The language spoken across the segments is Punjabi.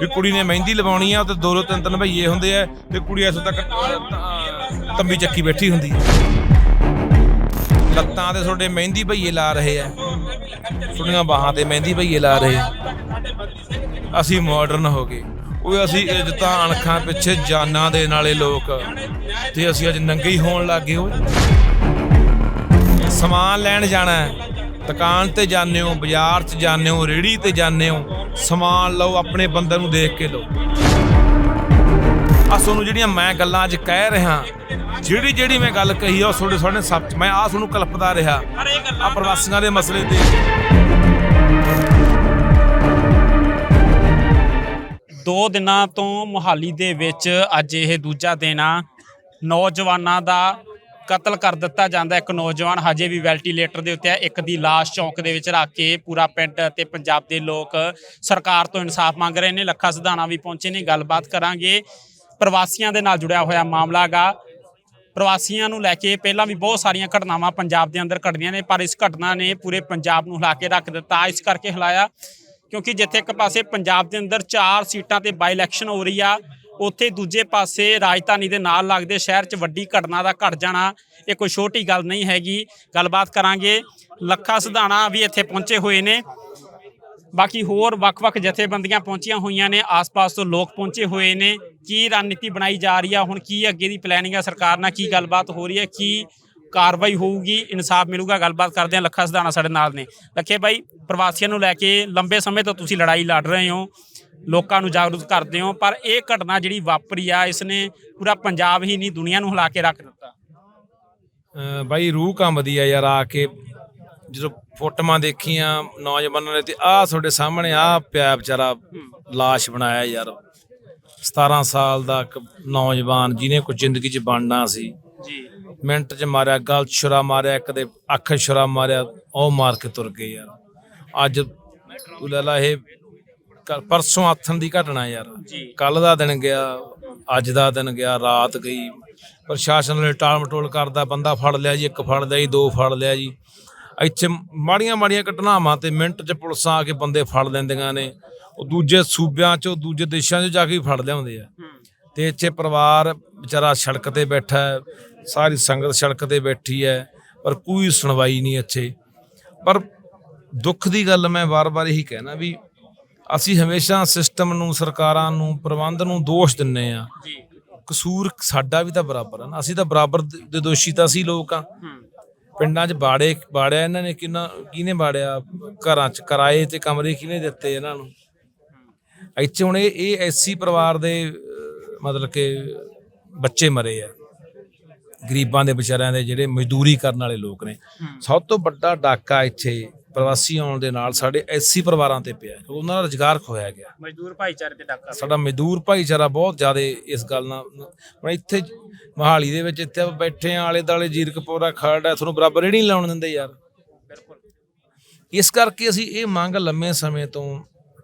ਵੀ ਕੁੜੀ ਨੇ ਮਹਿੰਦੀ ਲਵਾਉਣੀ ਆ, ਤੇ ਦੋ ਦੋ ਤਿੰਨ ਤਿੰਨ ਭਈਏ ਹੁੰਦੇ ਆ, ਤੇ ਕੁੜੀ ਇੱਥੋਂ ਤੱਕ ਤੰਬੀ ਚੱਕੀ ਬੈਠੀ ਹੁੰਦੀ ਹੈ ਲੱਤਾਂ ਤੇ ਤੁਹਾਡੇ ਮਹਿੰਦੀ ਭਈਏ ਲਾ ਰਹੇ ਆ। ਤੁਹਾਡੀਆਂ ਬਾਹਾਂ ਤੇ ਮਹਿੰਦੀ ਭਈਏ ਲਾ ਰਹੇ ਆ। ਅਸੀਂ ਮਾਡਰਨ ਹੋ ਗਏ। ਉਹ ਅਸੀਂ ਇੱਜ਼ਤਾਂ ਅਣਖਾਂ ਪਿੱਛੇ ਜਾਨਾਂ ਦੇ ਨਾਲੇ ਲੋਕ। ਤੇ ਅਸੀਂ ਅੱਜ ਨੰਗੇ ਹੀ ਹੋਣ ਲੱਗੇ ਓਏ। ਸਮਾਨ ਲੈਣ ਜਾਣਾ ਦੁਕਾਨ ਤੇ ਜਾਂਦੇ ਹੋ, ਬਾਜ਼ਾਰ 'ਚ ਜਾਂਦੇ ਹੋ ਰੇੜੀ ਤੇ ਜਾਂਦੇ ਹੋ। ਸਮਾਨ ਲਓ, ਆਪਣੇ ਬੰਦੇ ਨੂੰ ਦੇਖ ਕੇ ਲਓ। ਆ ਤੁਹਾਨੂੰ ਜਿਹੜੀਆਂ ਮੈਂ ਗੱਲਾਂ ਅੱਜ ਕਹਿ ਰਿਹਾ, ਜਿਹੜੀ ਜਿਹੜੀ ਮੈਂ ਗੱਲ ਕਹੀ ਆ, ਉਹ ਤੁਹਾਡੇ ਸਾਹਮਣੇ ਸੱਚ। ਮੈਂ ਆ ਤੁਹਾਨੂੰ ਕਲਪਦਾ ਰਿਹਾ ਆ ਪ੍ਰਵਾਸੀਆਂ ਦੇ ਮਸਲੇ ਤੇ। ਦੋ ਦਿਨਾਂ ਤੋਂ ਮੁਹਾਲੀ ਦੇ ਵਿੱਚ ਅੱਜ ਇਹ ਦੂਜਾ ਦਿਨ ਆ। ਨੌਜਵਾਨਾਂ ਦਾ ਕਤਲ ਕਰ ਦਿੱਤਾ ਜਾਂਦਾ ਇੱਕ ਨੌਜਵਾਨ ਹਜੇ ਵੀ ਵੈਂਟੀਲੇਟਰ ਦੇ ਉੱਤੇ ਹੈ। ਇੱਕ ਦੀ ਲਾਸ਼ ਚੌਂਕ ਦੇ ਵਿੱਚ ਰੱਖ ਕੇ ਪੂਰਾ ਪਿੰਡ ਤੇ ਪੰਜਾਬ ਦੇ ਲੋਕ ਸਰਕਾਰ ਤੋਂ ਇਨਸਾਫ ਮੰਗ ਰਹੇ ਨੇ। ਲੱਖਾ ਸਿਧਾਣਾ ਵੀ ਪਹੁੰਚੇ ਨੇ। ਗੱਲਬਾਤ ਕਰਾਂਗੇ। ਪ੍ਰਵਾਸੀਆਂ ਦੇ ਨਾਲ ਜੁੜਿਆ ਹੋਇਆ ਮਾਮਲਾ ਗਾ ਪ੍ਰਵਾਸੀਆਂ ਨੂੰ ਲੈ ਕੇ ਪਹਿਲਾਂ ਵੀ ਬਹੁਤ ਸਾਰੀਆਂ ਘਟਨਾਵਾਂ ਪੰਜਾਬ ਦੇ ਅੰਦਰ ਘਟਦੀਆਂ ਨੇ, ਪਰ ਇਸ ਘਟਨਾ ਨੇ ਪੂਰੇ ਪੰਜਾਬ ਨੂੰ ਹਿਲਾ ਕੇ ਰੱਖ ਦਿੱਤਾ। ਇਸ ਕਰਕੇ ਹਿਲਾਇਆ ਕਿਉਂਕਿ ਜਿੱਥੇ ਇੱਕ ਪਾਸੇ ਪੰਜਾਬ ਦੇ ਅੰਦਰ ਚਾਰ ਸੀਟਾਂ ਤੇ ਬਾਈ ਇਲੈਕਸ਼ਨ ਹੋ ਰਹੀ ਆ ਉੱਥੇ ਦੂਜੇ ਪਾਸੇ ਰਾਜਧਾਨੀ ਦੇ ਨਾਲ ਲੱਗਦੇ ਸ਼ਹਿਰ 'ਚ ਵੱਡੀ ਘਟਨਾ ਦਾ ਘਟ ਜਾਣਾ, ਇਹ ਕੋਈ ਛੋਟੀ ਗੱਲ ਨਹੀਂ ਹੈਗੀ। ਗੱਲਬਾਤ ਕਰਾਂਗੇ। ਲੱਖਾ ਸਿਧਾਣਾ ਵੀ ਇੱਥੇ ਪਹੁੰਚੇ ਹੋਏ ਨੇ। ਬਾਕੀ ਹੋਰ ਵੱਖ-ਵੱਖ ਜਥੇਬੰਦੀਆਂ ਪਹੁੰਚੀਆਂ ਹੋਈਆਂ ਨੇ। ਆਸ-ਪਾਸ ਤੋਂ ਲੋਕ ਪਹੁੰਚੇ ਹੋਏ ਨੇ। ਕੀ ਰਣਨੀਤੀ ਬਣਾਈ ਜਾ ਰਹੀ ਆ? ਹੁਣ ਕੀ ਅੱਗੇ ਦੀ ਪਲੈਨਿੰਗ ਆ? ਸਰਕਾਰ ਨਾਲ ਕੀ ਗੱਲਬਾਤ ਹੋ ਰਹੀ ਹੈ? ਕੀ ਕਾਰਵਾਈ ਹੋਊਗੀ? ਇਨਸਾਫ ਮਿਲੂਗਾ? ਗੱਲਬਾਤ ਕਰਦੇ ਆ ਲੱਖਾ ਸਿਧਾਣਾ ਸਾਡੇ ਨਾਲ ਨੇ। ਲੱਖੇ ਬਾਈ, ਪ੍ਰਵਾਸੀਆਂ ਨੂੰ ਲੈ ਕੇ ਲੰਬੇ ਸਮੇਂ ਤੋਂ ਤੁਸੀਂ ਲੜਾਈ ਲੜ ਰਹੇ ਹੋ। ਲੋਕਾਂ ਨੂੰ ਜਾਗਰੂਕ ਕਰਦੇ ਹੋ ਪਰ ਇਹ ਘਟਨਾ ਜਿਹੜੀ ਵਾਪਰੀ ਆ ਇਸ ਨੇ ਪੂਰਾ ਪੰਜਾਬ ਹੀ ਨਹੀਂ ਦੁਨੀਆ ਨੂੰ ਹਿਲਾ ਕੇ ਰੱਖ ਦਿੱਤਾ। ਬਾਈ ਰੂਹ ਕੰਬਦੀ ਆ ਯਾਰ ਆ ਕੇ ਜਦੋਂ ਫੋਟੋਆਂ ਦੇਖੀਆਂ ਨੌਜਵਾਨਾਂ ਨੇ ਤੇ ਆਹ ਤੁਹਾਡੇ ਸਾਹਮਣੇ ਆ ਪਿਆ ਵਿਚਾਰਾ ਲਾਸ਼ ਬਣਾਇਆ ਯਾਰ। 17 ਸਾਲ ਦਾ ਇੱਕ ਨੌਜਵਾਨ ਜਿਹਨੇ ਕੋਈ ਜ਼ਿੰਦਗੀ 'ਚ ਬਣਨਾ ਸੀ। ਜੀ। ਮਿੰਟ 'ਚ ਮਾਰਿਆ ਗਲ ਛੁਰਾ ਮਾਰਿਆ ਇੱਕ ਦੇ ਅੱਖ ਛੁਰਾ ਮਾਰਿਆ ਉਹ ਮਾਰ ਕੇ ਤੁਰ ਗਏ ਯਾਰ। ਅੱਜ ਉਲਾਲਾ ਇਹ ਕੱਲ੍ਹ- ਪਰਸੋਂ ਆਥਣ ਦੀ ਘਟਨਾ ਯਾਰ। ਕੱਲ ਦਾ ਦਿਨ ਗਿਆ ਅੱਜ ਦਾ ਦਿਨ ਗਿਆ ਰਾਤ ਗਈ। ਪ੍ਰਸ਼ਾਸਨ ਨੇ ਟਾਲ ਮਟੋਲ ਕਰਦਾ ਬੰਦਾ ਫੜ ਲਿਆ ਜੀ ਇੱਕ ਫੜ ਲਿਆ ਜੀ ਦੋ ਫੜ ਲਿਆ ਜੀ। ਇੱਥੇ ਮਾੜੀਆਂ ਮਾੜੀਆਂ ਘਟਨਾਵਾਂ ਤੇ ਮਿੰਟ 'ਚ ਪੁਲਿਸਾਂ ਆ ਕੇ ਬੰਦੇ ਫੜ ਲੈਂਦੀਆਂ ਨੇ। ਉਹ ਦੂਜੇ ਸੂਬਿਆਂ 'ਚੋਂ ਦੂਜੇ ਦੇਸ਼ਾਂ 'ਚ ਜਾ ਕੇ ਫੜ ਲਿਆਉਂਦੇ ਆ। ਤੇ ਇੱਥੇ ਪਰਿਵਾਰ ਵਿਚਾਰਾ ਸੜਕ ਤੇ ਬੈਠਾ ਹੈ ਸਾਰੀ ਸੰਗਤ ਸੜਕ ਤੇ ਬੈਠੀ ਹੈ ਪਰ ਕੋਈ ਸੁਣਵਾਈ ਨਹੀਂ ਇੱਥੇ। ਪਰ ਦੁੱਖ ਦੀ ਗੱਲ ਮੈਂ ਵਾਰ-ਵਾਰ ਇਹੀ ਕਹਿਣਾ ਵੀ ਅਸੀਂ ਹਮੇਸ਼ਾ ਸਿਸਟਮ ਨੂੰ ਸਰਕਾਰਾਂ ਨੂੰ ਪ੍ਰਬੰਧ ਨੂੰ ਦੋਸ਼ ਦਿੰਨੇ ਆ। ਜੀ। ਕਸੂਰ ਸਾਡਾ ਵੀ ਤਾਂ ਬਰਾਬਰ ਆ ਨਾ। ਅਸੀਂ ਤਾਂ ਬਰਾਬਰ ਦੇ ਦੋਸ਼ੀ ਤਾਂ ਅਸੀਂ ਲੋਕ ਆ। ਪਿੰਡਾਂ 'ਚ ਬਾੜੇ ਬਾੜਿਆ ਇਹਨਾਂ ਨੇ ਕਿੰਨਾ ਕਿਹਨੇ ਬਾੜਿਆ? ਘਰਾਂ 'ਚ ਕਿਰਾਏ ਤੇ ਕਮਰੇ ਕਿਹਨੇ ਦਿੱਤੇ ਇਹਨਾਂ ਨੂੰ? ਇੱਥੇ ਹੁਣ ਇਹ ਇਹ ਐਸੀ ਪਰਿਵਾਰ ਦੇ ਮਤਲਬ ਕਿ ਬੱਚੇ ਮਰੇ ਆ। ਗਰੀਬਾਂ ਦੇ ਵਿਚਾਰਿਆਂ ਦੇ ਜਿਹੜੇ ਮਜ਼ਦੂਰੀ ਕਰਨ ਵਾਲੇ ਲੋਕ ਨੇ। ਸਭ ਤੋਂ ਵੱਡਾ ਡਾਕਾ ਇੱਥੇ ਪ੍ਰਵਾਸੀ ਆਉਣ ਦੇ ਨਾਲ ਸਾਡੇ ਐਸੀ ਪਰਿਵਾਰਾਂ ਤੇ ਪਿਆ ਕਿਉਂਕਿ ਉਹਨਾਂ ਦਾ ਰੁਜ਼ਗਾਰ ਖੋਇਆ ਗਿਆ। ਮਜ਼ਦੂਰ ਭਾਈਚਾਰੇ ਤੇ ਡਾਕਾ ਸਾਡਾ ਮਜ਼ਦੂਰ ਭਾਈਚਾਰਾ ਬਹੁਤ ਜ਼ਿਆਦਾ ਇਸ ਗੱਲ ਨਾਲ ਹੁਣ ਇੱਥੇ ਮਹਾਲੀ ਦੇ ਵਿੱਚ ਇੱਥੇ ਆਪਾਂ ਬੈਠੇ ਆ ਆਲੇ ਦਾਲੇ ਜੀਰਕਪੁਰਾ ਖੜ ਹੈ ਤੁਹਾਨੂੰ ਬਰਾਬਰ ਹੀ ਨਹੀਂ ਲਾਉਣ ਦਿੰਦੇ ਯਾਰ। ਬਿਲਕੁਲ। ਇਸ ਕਰਕੇ ਅਸੀਂ ਇਹ ਮੰਗ ਲੰਮੇ ਸਮੇਂ ਤੋਂ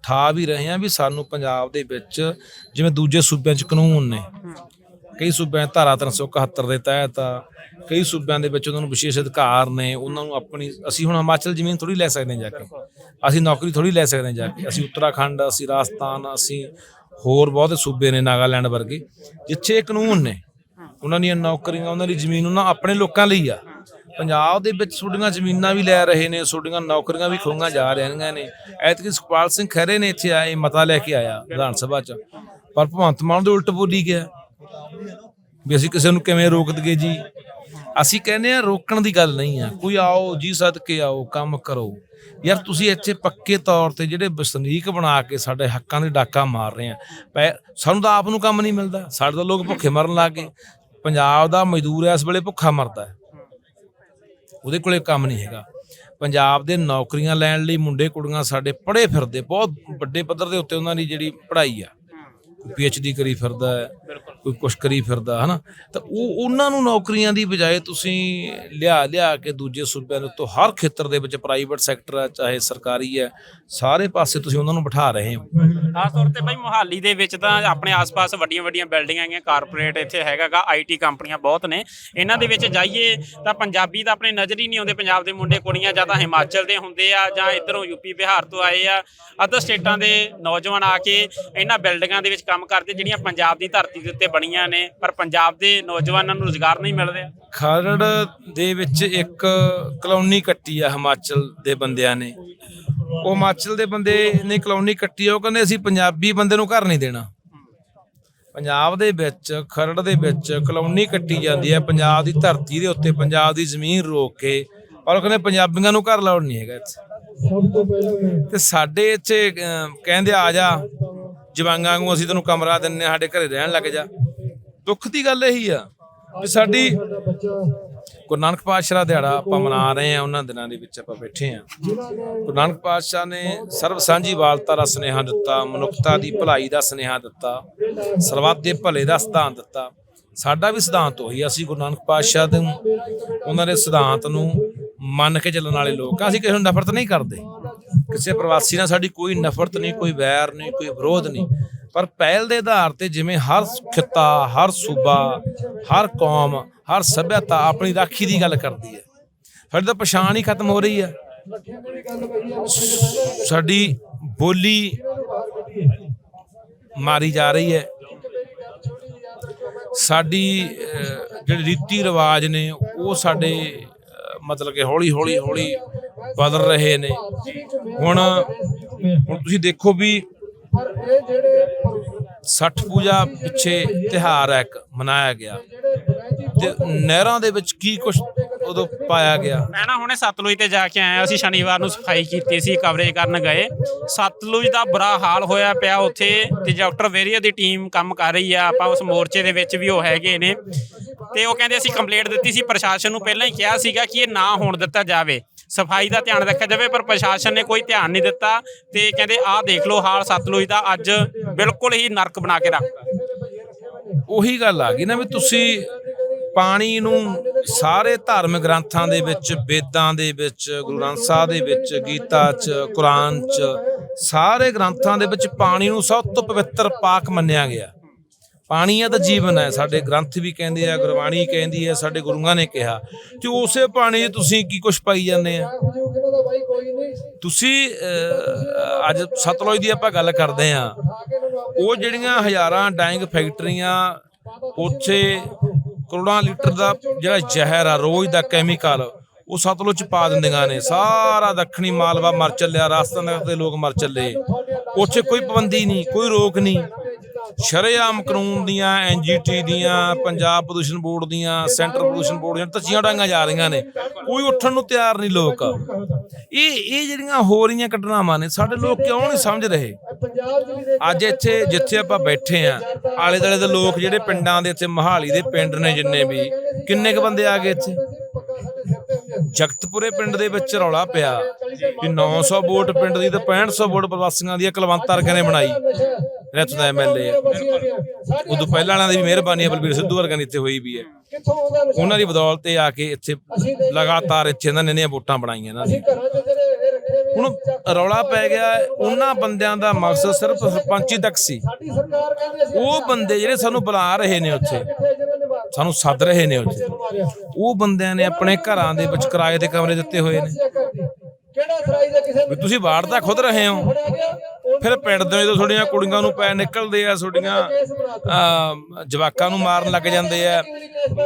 ਠਾ ਵੀ ਰਹੇ ਹਾਂ ਵੀ ਸਾਨੂੰ ਪੰਜਾਬ ਦੇ ਵਿੱਚ ਜਿਵੇਂ ਦੂਜੇ ਸੂਬਿਆਂ 'ਚ ਕਾਨੂੰਨ ਨੇ ਕਈ ਸੂਬਿਆਂ 'ਚ ਧਾਰਾ 371 ਦੇ ਤਹਿਤ ਆ ਕਈ ਸੂਬਿਆਂ ਦੇ ਵਿੱਚ ਉਹਨਾਂ ਨੂੰ ਵਿਸ਼ੇਸ਼ ਅਧਿਕਾਰ ਨੇ, ਉਹਨਾਂ ਨੂੰ ਆਪਣੀ, ਅਸੀਂ ਹੁਣ ਹਿਮਾਚਲ ਜ਼ਮੀਨ ਥੋੜੀ ਲੈ ਸਕਦੇ ਹਾਂ ਜਾ ਕੇ। ਅਸੀਂ ਨੌਕਰੀ ਥੋੜੀ ਲੈ ਸਕਦੇ ਹਾਂ ਜਾ ਕੇ। ਅਸੀਂ ਉੱਤਰਾਖੰਡ, ਅਸੀਂ ਰਾਜਸਥਾਨ, ਅਸੀਂ ਹੋਰ ਬਹੁਤ ਸੂਬੇ ਨੇ ਨਾਗਾਲੈਂਡ ਵਰਗੇ, ਜਿੱਥੇ ਇਹ ਕਾਨੂੰਨ ਨੇ। ਉਹਨਾਂ ਦੀਆਂ ਨੌਕਰੀਆਂ, ਉਹਨਾਂ ਦੀ ਜ਼ਮੀਨ ਉਹਨਾਂ ਆਪਣੇ ਲੋਕਾਂ ਲਈ ਆ। ਪੰਜਾਬ ਦੇ ਵਿੱਚ ਤੁਹਾਡੀਆਂ ਜ਼ਮੀਨਾਂ ਵੀ ਲੈ ਰਹੇ ਨੇ, ਤੁਹਾਡੀਆਂ ਨੌਕਰੀਆਂ ਵੀ ਖੋਹਾਂ ਜਾ ਰਹੀਆਂ ਨੇ। ਐਤਕੀ ਸੁਖਪਾਲ ਸਿੰਘ ਖਹਿਰੇ ਨੇ ਇੱਥੇ ਆਏ, ਮਤਾ ਲੈ ਕੇ ਆਇਆ ਵਿਧਾਨ ਸਭਾ 'ਚ। ਪਰ ਭਗਵੰਤ ਮਾਨ ਦੇ ਉਲਟ ਬੋਲੀ ਗਿਆ। ਵੀ ਅਸੀਂ ਕਿਸੇ ਨੂੰ ਕਿਵੇਂ ਰੋਕ ਦਈਏ ਜੀ? ਅਸੀਂ ਕਹਿੰਦੇ ਆ ਰੋਕਣ ਦੀ ਗੱਲ ਨਹੀਂ ਆ। ਕੋਈ ਆਓ ਜੀ, ਸਦਕੇ ਆਓ, ਕੰਮ ਕਰੋ। ਯਾਰ ਤੁਸੀਂ ਇੱਥੇ ਪੱਕੇ ਤੌਰ ਤੇ ਜਿਹੜੇ ਵਸਨੀਕ ਬਣਾ ਕੇ ਸਾਡੇ ਹੱਕਾਂ ਦੇ ਡਾਕਾ ਮਾਰ ਰਹੇ ਆ। ਸਾਨੂੰ ਤਾਂ ਆਪ ਨੂੰ ਕੰਮ ਨਹੀਂ ਮਿਲਦਾ। ਸਾਡੇ ਤਾਂ ਲੋਕ ਭੁੱਖੇ ਮਰਨ ਲੱਗ ਗਏ। ਪੰਜਾਬ ਦਾ ਮਜ਼ਦੂਰ ਇਸ ਵੇਲੇ ਭੁੱਖਾ ਮਰਦਾ ਉਹਦੇ ਕੋਲੇ ਕੰਮ ਨਹੀਂ ਹੈਗਾ। ਪੰਜਾਬ ਦੇ ਨੌਕਰੀਆਂ ਲੈਣ ਲਈ ਮੁੰਡੇ ਕੁੜੀਆਂ ਸਾਡੇ ਪੜ੍ਹੇ ਫਿਰਦੇ। ਬਹੁਤ ਵੱਡੇ ਪੱਧਰ ਦੇ ਉੱਤੇ ਉਹਨਾਂ ਦੀ ਜਿਹੜੀ ਪੜ੍ਹਾਈ ਆ। ਕੋਈ ਡੀ ਕਰੀ ਫਿਰਦਾ ਹੈ। ਕੋਈ ਕੁਛ ਕਰੀ ਫਿਰਦਾ, ਹਨਾ? ਤਾਂ ਉਹ ਉਹਨਾਂ ਨੂੰ ਨੌਕਰੀਆਂ ਦੀ ਬਜਾਏ ਤੁਸੀਂ ਲਿਆ ਲਿਆ ਕੇ ਦੂਜੇ ਸੂਬਿਆਂ ਦੇ ਉੱਤੋਂ ਹਰ ਖੇਤਰ ਦੇ ਵਿੱਚ ਪ੍ਰਾਈਵੇਟ ਸੈਕਟਰ ਹੈ ਚਾਹੇ ਸਰਕਾਰੀ ਹੈ ਸਾਰੇ ਪਾਸੇ ਤੁਸੀਂ ਉਹਨਾਂ ਨੂੰ ਬਿਠਾ ਰਹੇ ਹੋ। ਖਾਸ ਤੌਰ ਤੇ ਭਾਈ ਮੁਹਾਲੀ ਦੇ ਵਿੱਚ ਤਾਂ ਆਪਣੇ ਆਸ-ਪਾਸ ਵੱਡੀਆਂ-ਵੱਡੀਆਂ ਬਿਲਡਿੰਗਾਂ ਹੈਗੀਆਂ ਕਾਰਪੋਰੇਟ ਇੱਥੇ ਹੈਗਾਗਾ ਆਈਟੀ ਕੰਪਨੀਆਂ ਬਹੁਤ ਨੇ। ਇਹਨਾਂ ਦੇ ਵਿੱਚ ਜਾਈਏ ਤਾਂ ਪੰਜਾਬੀ ਤਾਂ ਆਪਣੇ ਨਜ਼ਰ ਹੀ ਨਹੀਂ ਆਉਂਦੇ, ਪੰਜਾਬ ਦੇ ਮੁੰਡੇ ਕੁੜੀਆਂ ਜਾਂ ਤਾਂ ਹਿਮਾਚਲ ਦੇ ਹੁੰਦੇ ਆ ਜਾਂ ਇਧਰੋਂ ਯੂਪੀ ਬਿਹਾਰ ਤੋਂ ਆਏ ਆ ਅਦਰ ਸਟੇਟਾਂ ਦੇ ਨੌਜਵਾਨ ਆ ਕੇ ਇਹਨਾਂ ਬਿਲਡਿੰਗਾਂ ਦੇ ਵਿੱਚ ਕੰਮ ਕਰਦੇ, ਜਿਹੜੀਆਂ ਪੰਜਾਬ ਦੀ ਧਰਤੀ ਦੇ ਉੱਤੇ ਬਣੀਆਂ ਨੇ, ਪਰ ਪੰਜਾਬ ਦੇ ਨੌਜਵਾਨਾਂ ਨੂੰ ਰੁਜ਼ਗਾਰ ਨਹੀਂ ਮਿਲ ਰਿਹਾ ਖਰੜ ਦੇ ਵਿੱਚ ਇੱਕ ਕਲੋਨੀ ਕੱਟੀ ਆ ਹਿਮਾਚਲ ਦੇ ਬੰਦਿਆਂ ਨੇ। ਉਹ ਹਿਮਾਚਲ ਦੇ ਬੰਦੇ ਨੇ ਕਲੋਨੀ ਕੱਟੀ ਉਹ ਕਹਿੰਦੇ ਅਸੀਂ ਪੰਜਾਬੀ ਬੰਦੇ ਨੂੰ ਘਰ ਨਹੀਂ ਦੇਣਾ। ਪੰਜਾਬ ਦੇ ਵਿੱਚ, ਖਰੜ ਦੇ ਵਿੱਚ ਕਲੋਨੀ ਕੱਟੀ ਜਾਂਦੀ ਹੈ ਪੰਜਾਬ ਦੀ ਧਰਤੀ ਦੇ ਉੱਤੇ ਪੰਜਾਬ ਦੀ ਜ਼ਮੀਨ ਰੋਕ ਕੇ ਔਰ ਉਹ ਕਹਿੰਦੇ ਪੰਜਾਬੀਆਂ ਨੂੰ ਘਰ ਲਾਉਣ ਨਹੀਂ ਹੈਗਾ ਇੱਥੇ। ਤੇ ਸਾਡੇ ਇੱਥੇ ਕਹਿੰਦੇ ਆ ਜਾ ਜਵਾਂਗਾਂ ਨੂੰ ਅਸੀਂ ਤੈਨੂੰ ਕਮਰਾ ਦਿੰਨੇ ਆ, ਸਾਡੇ ਘਰੇ ਰਹਿਣ ਲੱਗ ਜਾ। ਦੁੱਖ ਦੀ ਗੱਲ ਇਹੀ ਆ ਵੀ ਸਾਡੀ ਗੁਰੂ ਨਾਨਕ ਪਾਤਸ਼ਾਹ ਦਾ ਦਿਹਾੜਾ ਆਪਾਂ ਮਨਾ ਰਹੇ ਆ, ਉਹਨਾਂ ਦਿਨਾਂ ਦੇ ਵਿੱਚ ਆਪਾਂ ਬੈਠੇ ਆ। ਗੁਰੂ ਨਾਨਕ ਪਾਤਸ਼ਾਹ ਨੇ ਸਰਬ ਸਾਂਝੀ ਵਾਲਤਾ ਦਾ ਸੁਨੇਹਾ ਦਿੱਤਾ, ਮਨੁੱਖਤਾ ਦੀ ਭਲਾਈ ਦਾ ਸੁਨੇਹਾ ਦਿੱਤਾ ਸਰਬੱਤ ਦੇ ਭਲੇ ਦਾ ਸਿਧਾਂਤ ਦਿੱਤਾ। ਸਾਡਾ ਵੀ ਸਿਧਾਂਤ ਉਹੀ ਅਸੀਂ ਗੁਰੂ ਨਾਨਕ ਪਾਤਸ਼ਾਹ ਦੇ, ਉਹਨਾਂ ਦੇ ਸਿਧਾਂਤ ਨੂੰ ਮੰਨ ਕੇ ਚੱਲਣ ਵਾਲੇ ਲੋਕ ਆ, ਅਸੀਂ ਕਿਸੇ ਨੂੰ ਨਫ਼ਰਤ ਨਹੀਂ ਕਰਦੇ। ਕਿਸੇ ਪ੍ਰਵਾਸੀ ਨਾਲ ਸਾਡੀ ਕੋਈ ਨਫ਼ਰਤ ਨਹੀਂ, ਕੋਈ ਵੈਰ ਨਹੀਂ, ਕੋਈ ਵਿਰੋਧ ਨਹੀਂ। ਪਰ ਪਹਿਲ ਦੇ ਆਧਾਰ ਤੇ ਜਿਵੇਂ ਹਰ ਖਿੱਤਾ, ਹਰ ਸੂਬਾ, ਹਰ ਕੌਮ, ਹਰ ਸਭਿਅਤਾ ਆਪਣੀ ਰਾਖੀ ਦੀ ਗੱਲ ਕਰਦੀ ਹੈ। ਸਾਡੀ ਤਾਂ ਪਛਾਣ ਹੀ ਖਤਮ ਹੋ ਰਹੀ ਹੈ। ਸਾਡੀ ਬੋਲੀ ਮਾਰੀ ਜਾ ਰਹੀ ਹੈ। ਸਾਡੀ ਜਿਹੜੇ ਰੀਤੀ ਰਿਵਾਜ ਨੇ, ਉਹ ਸਾਡੇ ਮਤਲਬ ਕਿ ਹੌਲੀ ਹੌਲੀ ਹੌਲੀ ਬਦਲ ਰਹੇ ਨੇ। ਹੁਣ ਹੁਣ ਤੁਸੀਂ ਦੇਖੋ ਵੀ ਛਠ ਪੂਜਾ ਪਿੱਛੇ ਤਿਹਾਰ ਹੈ ਇੱਕ, ਮਨਾਇਆ ਗਿਆ। ਤੇ ਨਹਿਰਾਂ ਦੇ ਵਿੱਚ ਕੀ ਕੁਝ ਉਦੋਂ ਪਾਇਆ ਗਿਆ। ਮੈਂ ਨਾ ਹੁਣੇ ਸਤਲੁਜ ਤੇ ਜਾ ਕੇ ਆਇਆ। ਅਸੀਂ ਸ਼ਨੀਵਾਰ ਨੂੰ ਸਫ਼ਾਈ ਕੀਤੀ ਸੀ ਕਵਰੇਜ ਕਰਨ ਗਏ। ਸਤਲੁਜ ਦਾ ਬੁਰਾ ਹਾਲ ਹੋਇਆ ਪਿਆ ਉੱਥੇ ਤੇ ਡਾਕਟਰ ਵੇਰੀਆ ਦੀ ਟੀਮ ਕੰਮ ਕਰ ਰਹੀ ਆ। ਆਪਾਂ ਉਸ ਮੋਰਚੇ ਦੇ ਵਿੱਚ ਵੀ ਉਹ ਹੈਗੇ ਨੇ। ਤੇ ਉਹ ਕਹਿੰਦੇ ਅਸੀਂ ਕੰਪਲੇਂਟ ਦਿੱਤੀ ਸੀ। ਪ੍ਰਸ਼ਾਸਨ ਨੂੰ ਪਹਿਲਾਂ ਹੀ ਕਿਹਾ ਸੀਗਾ ਕਿ ਇਹ ਨਾ ਹੋਣ ਦਿੱਤਾ ਜਾਵੇ। ਸਫ਼ਾਈ ਦਾ ਧਿਆਨ ਰੱਖਿਆ ਜਾਵੇ ਪਰ ਪ੍ਰਸ਼ਾਸਨ ਨੇ ਕੋਈ ਧਿਆਨ ਨਹੀਂ ਦਿੱਤਾ ਤੇ ਕਹਿੰਦੇ ਆਹ ਦੇਖ ਲਓ ਹਾਲ ਸਤਲੁਜ ਦਾ। ਅੱਜ ਬਿਲਕੁਲ ਹੀ ਨਰਕ ਬਣਾ ਕੇ ਰੱਖਤਾ। ਉਹੀ ਗੱਲ ਆ ਗਈ ਨਾ ਵੀ ਤੁਸੀਂ ਪਾਣੀ ਨੂੰ ਸਾਰੇ ਧਾਰਮਿਕ ਗ੍ਰੰਥਾਂ ਦੇ ਵਿੱਚ, ਵੇਦਾਂ ਦੇ ਵਿੱਚ, ਗੁਰੂ ਗ੍ਰੰਥ ਸਾਹਿਬ ਦੇ ਵਿੱਚ, ਗੀਤਾ 'ਚ, ਕੁਰਾਨ 'ਚ, ਸਾਰੇ ਗ੍ਰੰਥਾਂ ਦੇ ਵਿੱਚ ਪਾਣੀ ਨੂੰ ਸਭ ਤੋਂ ਪਵਿੱਤਰ ਪਾਕ ਮੰਨਿਆ ਗਿਆ। ਪਾਣੀ ਆ ਤਾਂ ਜੀਵਨ ਹੈ। ਸਾਡੇ ਗ੍ਰੰਥ ਵੀ ਕਹਿੰਦੇ ਆ, ਗੁਰਬਾਣੀ ਕਹਿੰਦੀ ਹੈ, ਸਾਡੇ ਗੁਰੂਆਂ ਨੇ ਕਿਹਾ। ਤੇ ਉਸੇ ਪਾਣੀ 'ਚ ਤੁਸੀਂ ਕੀ ਕੁਝ ਪਾਈ ਜਾਂਦੇ ਆ? ਤੁਸੀਂ ਅੱਜ ਸਤਲੁਜ ਦੀ ਆਪਾਂ ਗੱਲ ਕਰਦੇ ਆ। ਉਹ ਜਿਹੜੀਆਂ ਹਜ਼ਾਰਾਂ ਡਾਈਂਗ ਫੈਕਟਰੀਆਂ, ਉੱਥੇ ਕਰੋੜਾਂ ਲੀਟਰ ਦਾ ਜਿਹੜਾ ਜ਼ਹਿਰ ਆ, ਰੋਜ਼ ਦਾ ਕੈਮੀਕਲ, ਉਹ ਸਤਲੁਜ ਪਾ ਦਿੰਦੀਆਂ ਨੇ। ਸਾਰਾ ਦੱਖਣੀ ਮਾਲਵਾ ਮਰ ਚੱਲਿਆ, ਰਾਜਸਥਾਨ ਦੇ ਲੋਕ ਮਰ ਚੱਲੇ। ਉੱਥੇ ਕੋਈ ਪਾਬੰਦੀ ਨਹੀਂ, ਕੋਈ ਰੋਕ ਨਹੀਂ। ਸ਼ਰੇਆਮ ਕਾਨੂੰਨ ਦੀਆਂ ਐਨਜੀਟੀ ਦੀਆਂ ਪੰਜਾਬ ਪ੍ਰਦੂਸ਼ਣ ਬੋਰਡ ਦੀਆਂ ਸੈਂਟਰ ਪ੍ਰਦੂਸ਼ਣ ਬੋਰਡ ਦੀਆਂ ਧੱਜੀਆਂ ਡਾਂਗਾਂ ਜਾ ਰਹੀਆਂ ਨੇ। ਕੋਈ ਉੱਠਣ ਨੂੰ ਤਿਆਰ ਨਹੀਂ ਲੋਕ। ਇਹ ਇਹ ਜਿਹੜੀਆਂ ਹੋ ਰਹੀਆਂ ਘਟਨਾਵਾਂ ਨੇ ਸਾਡੇ ਲੋਕ ਕਿਉਂ ਨਹੀਂ ਸਮਝ ਰਹੇ? ਅੱਜ ਇੱਥੇ ਜਿੱਥੇ ਆਪਾਂ ਬੈਠੇ ਆ ਆਲੇ ਦੁਆਲੇ ਦੇ ਲੋਕ ਜਿਹੜੇ ਪਿੰਡਾਂ ਦੇ ਇੱਥੇ ਮਹਾਲੀ ਦੇ ਪਿੰਡ ਨੇ ਜਿੰਨੇ ਵੀ ਕਿੰਨੇ ਕ ਬੰਦੇ ਆ ਗਏ ਇੱਥੇ? ਜਗਤਪੁਰੇ ਪਿੰਡ ਦੇ ਵਿੱਚ ਰੌਲਾ ਪਿਆ ਕਿ 900 ਵੋਟ ਪਿੰਡ ਦੀ ਤੇ 6500 ਵੋਟ ਪ੍ਰਵਾਸੀਆਂ ਦੀ ਆ, ਕੁਲਵੰਤ ਬਣਾਈ। ਨੇ ਬਣਾਈ ਦਾ ਐਮਐਲਏ ਉਦੋਂ ਪਹਿਲਾਂ ਵਾਲਿਆਂ ਦੀ ਵੀ ਮਿਹਰਬਾਨੀ ਬਲਬੀਰ ਸਿੱਧੂ ਵਰਗਾਂ ਇੱਥੇ ਹੋਈ ਵੀ ਹੈ। ਉਹਨਾਂ ਦੀ ਬਦੌਲਤ ਤੇ ਆ ਕੇ ਇੱਥੇ ਲਗਾਤਾਰ ਇੱਥੇ ਇਹਨਾਂ ਨੇ ਇੰਨੀਆਂ ਵੋਟਾਂ ਬਣਾਈਆਂ ਇਹਨਾਂ ਨੇ ਹੁਣ ਰੌਲਾ ਪੈ ਗਿਆ, ਉਹਨਾਂ ਬੰਦਿਆਂ ਦਾ ਮਕਸਦ ਸਿਰਫ ਸਰਪੰਚੀ ਤੱਕ ਸੀ। ਉਹ ਬੰਦੇ ਜਿਹੜੇ ਸਾਨੂੰ ਬੁਲਾ ਰਹੇ ਨੇ ਉੱਥੇ, ਸਾਨੂੰ ਸੱਦ ਰਹੇ ਨੇ ਉੱਥੇ। ਉਹ ਬੰਦਿਆਂ ਨੇ ਆਪਣੇ ਘਰਾਂ ਦੇ ਵਿੱਚ ਕਿਰਾਏ ਤੇ ਕਮਰੇ ਦਿੱਤੇ ਹੋਏ ਨੇ। ਵੀ ਤੁਸੀਂ ਵਾਰਡ ਤਾਂ ਖੁਦ ਰਹੇ ਹੋ। ਫਿਰ ਪਿੰਡ ਦੇ ਜਦੋਂ ਤੁਹਾਡੀਆਂ ਕੁੜੀਆਂ ਨੂੰ ਪੈ ਨਿਕਲਦੇ ਆ ਤੁਹਾਡੀਆਂ ਅਹ, ਜਵਾਕਾਂ ਨੂੰ ਮਾਰਨ ਲੱਗ ਜਾਂਦੇ ਆ।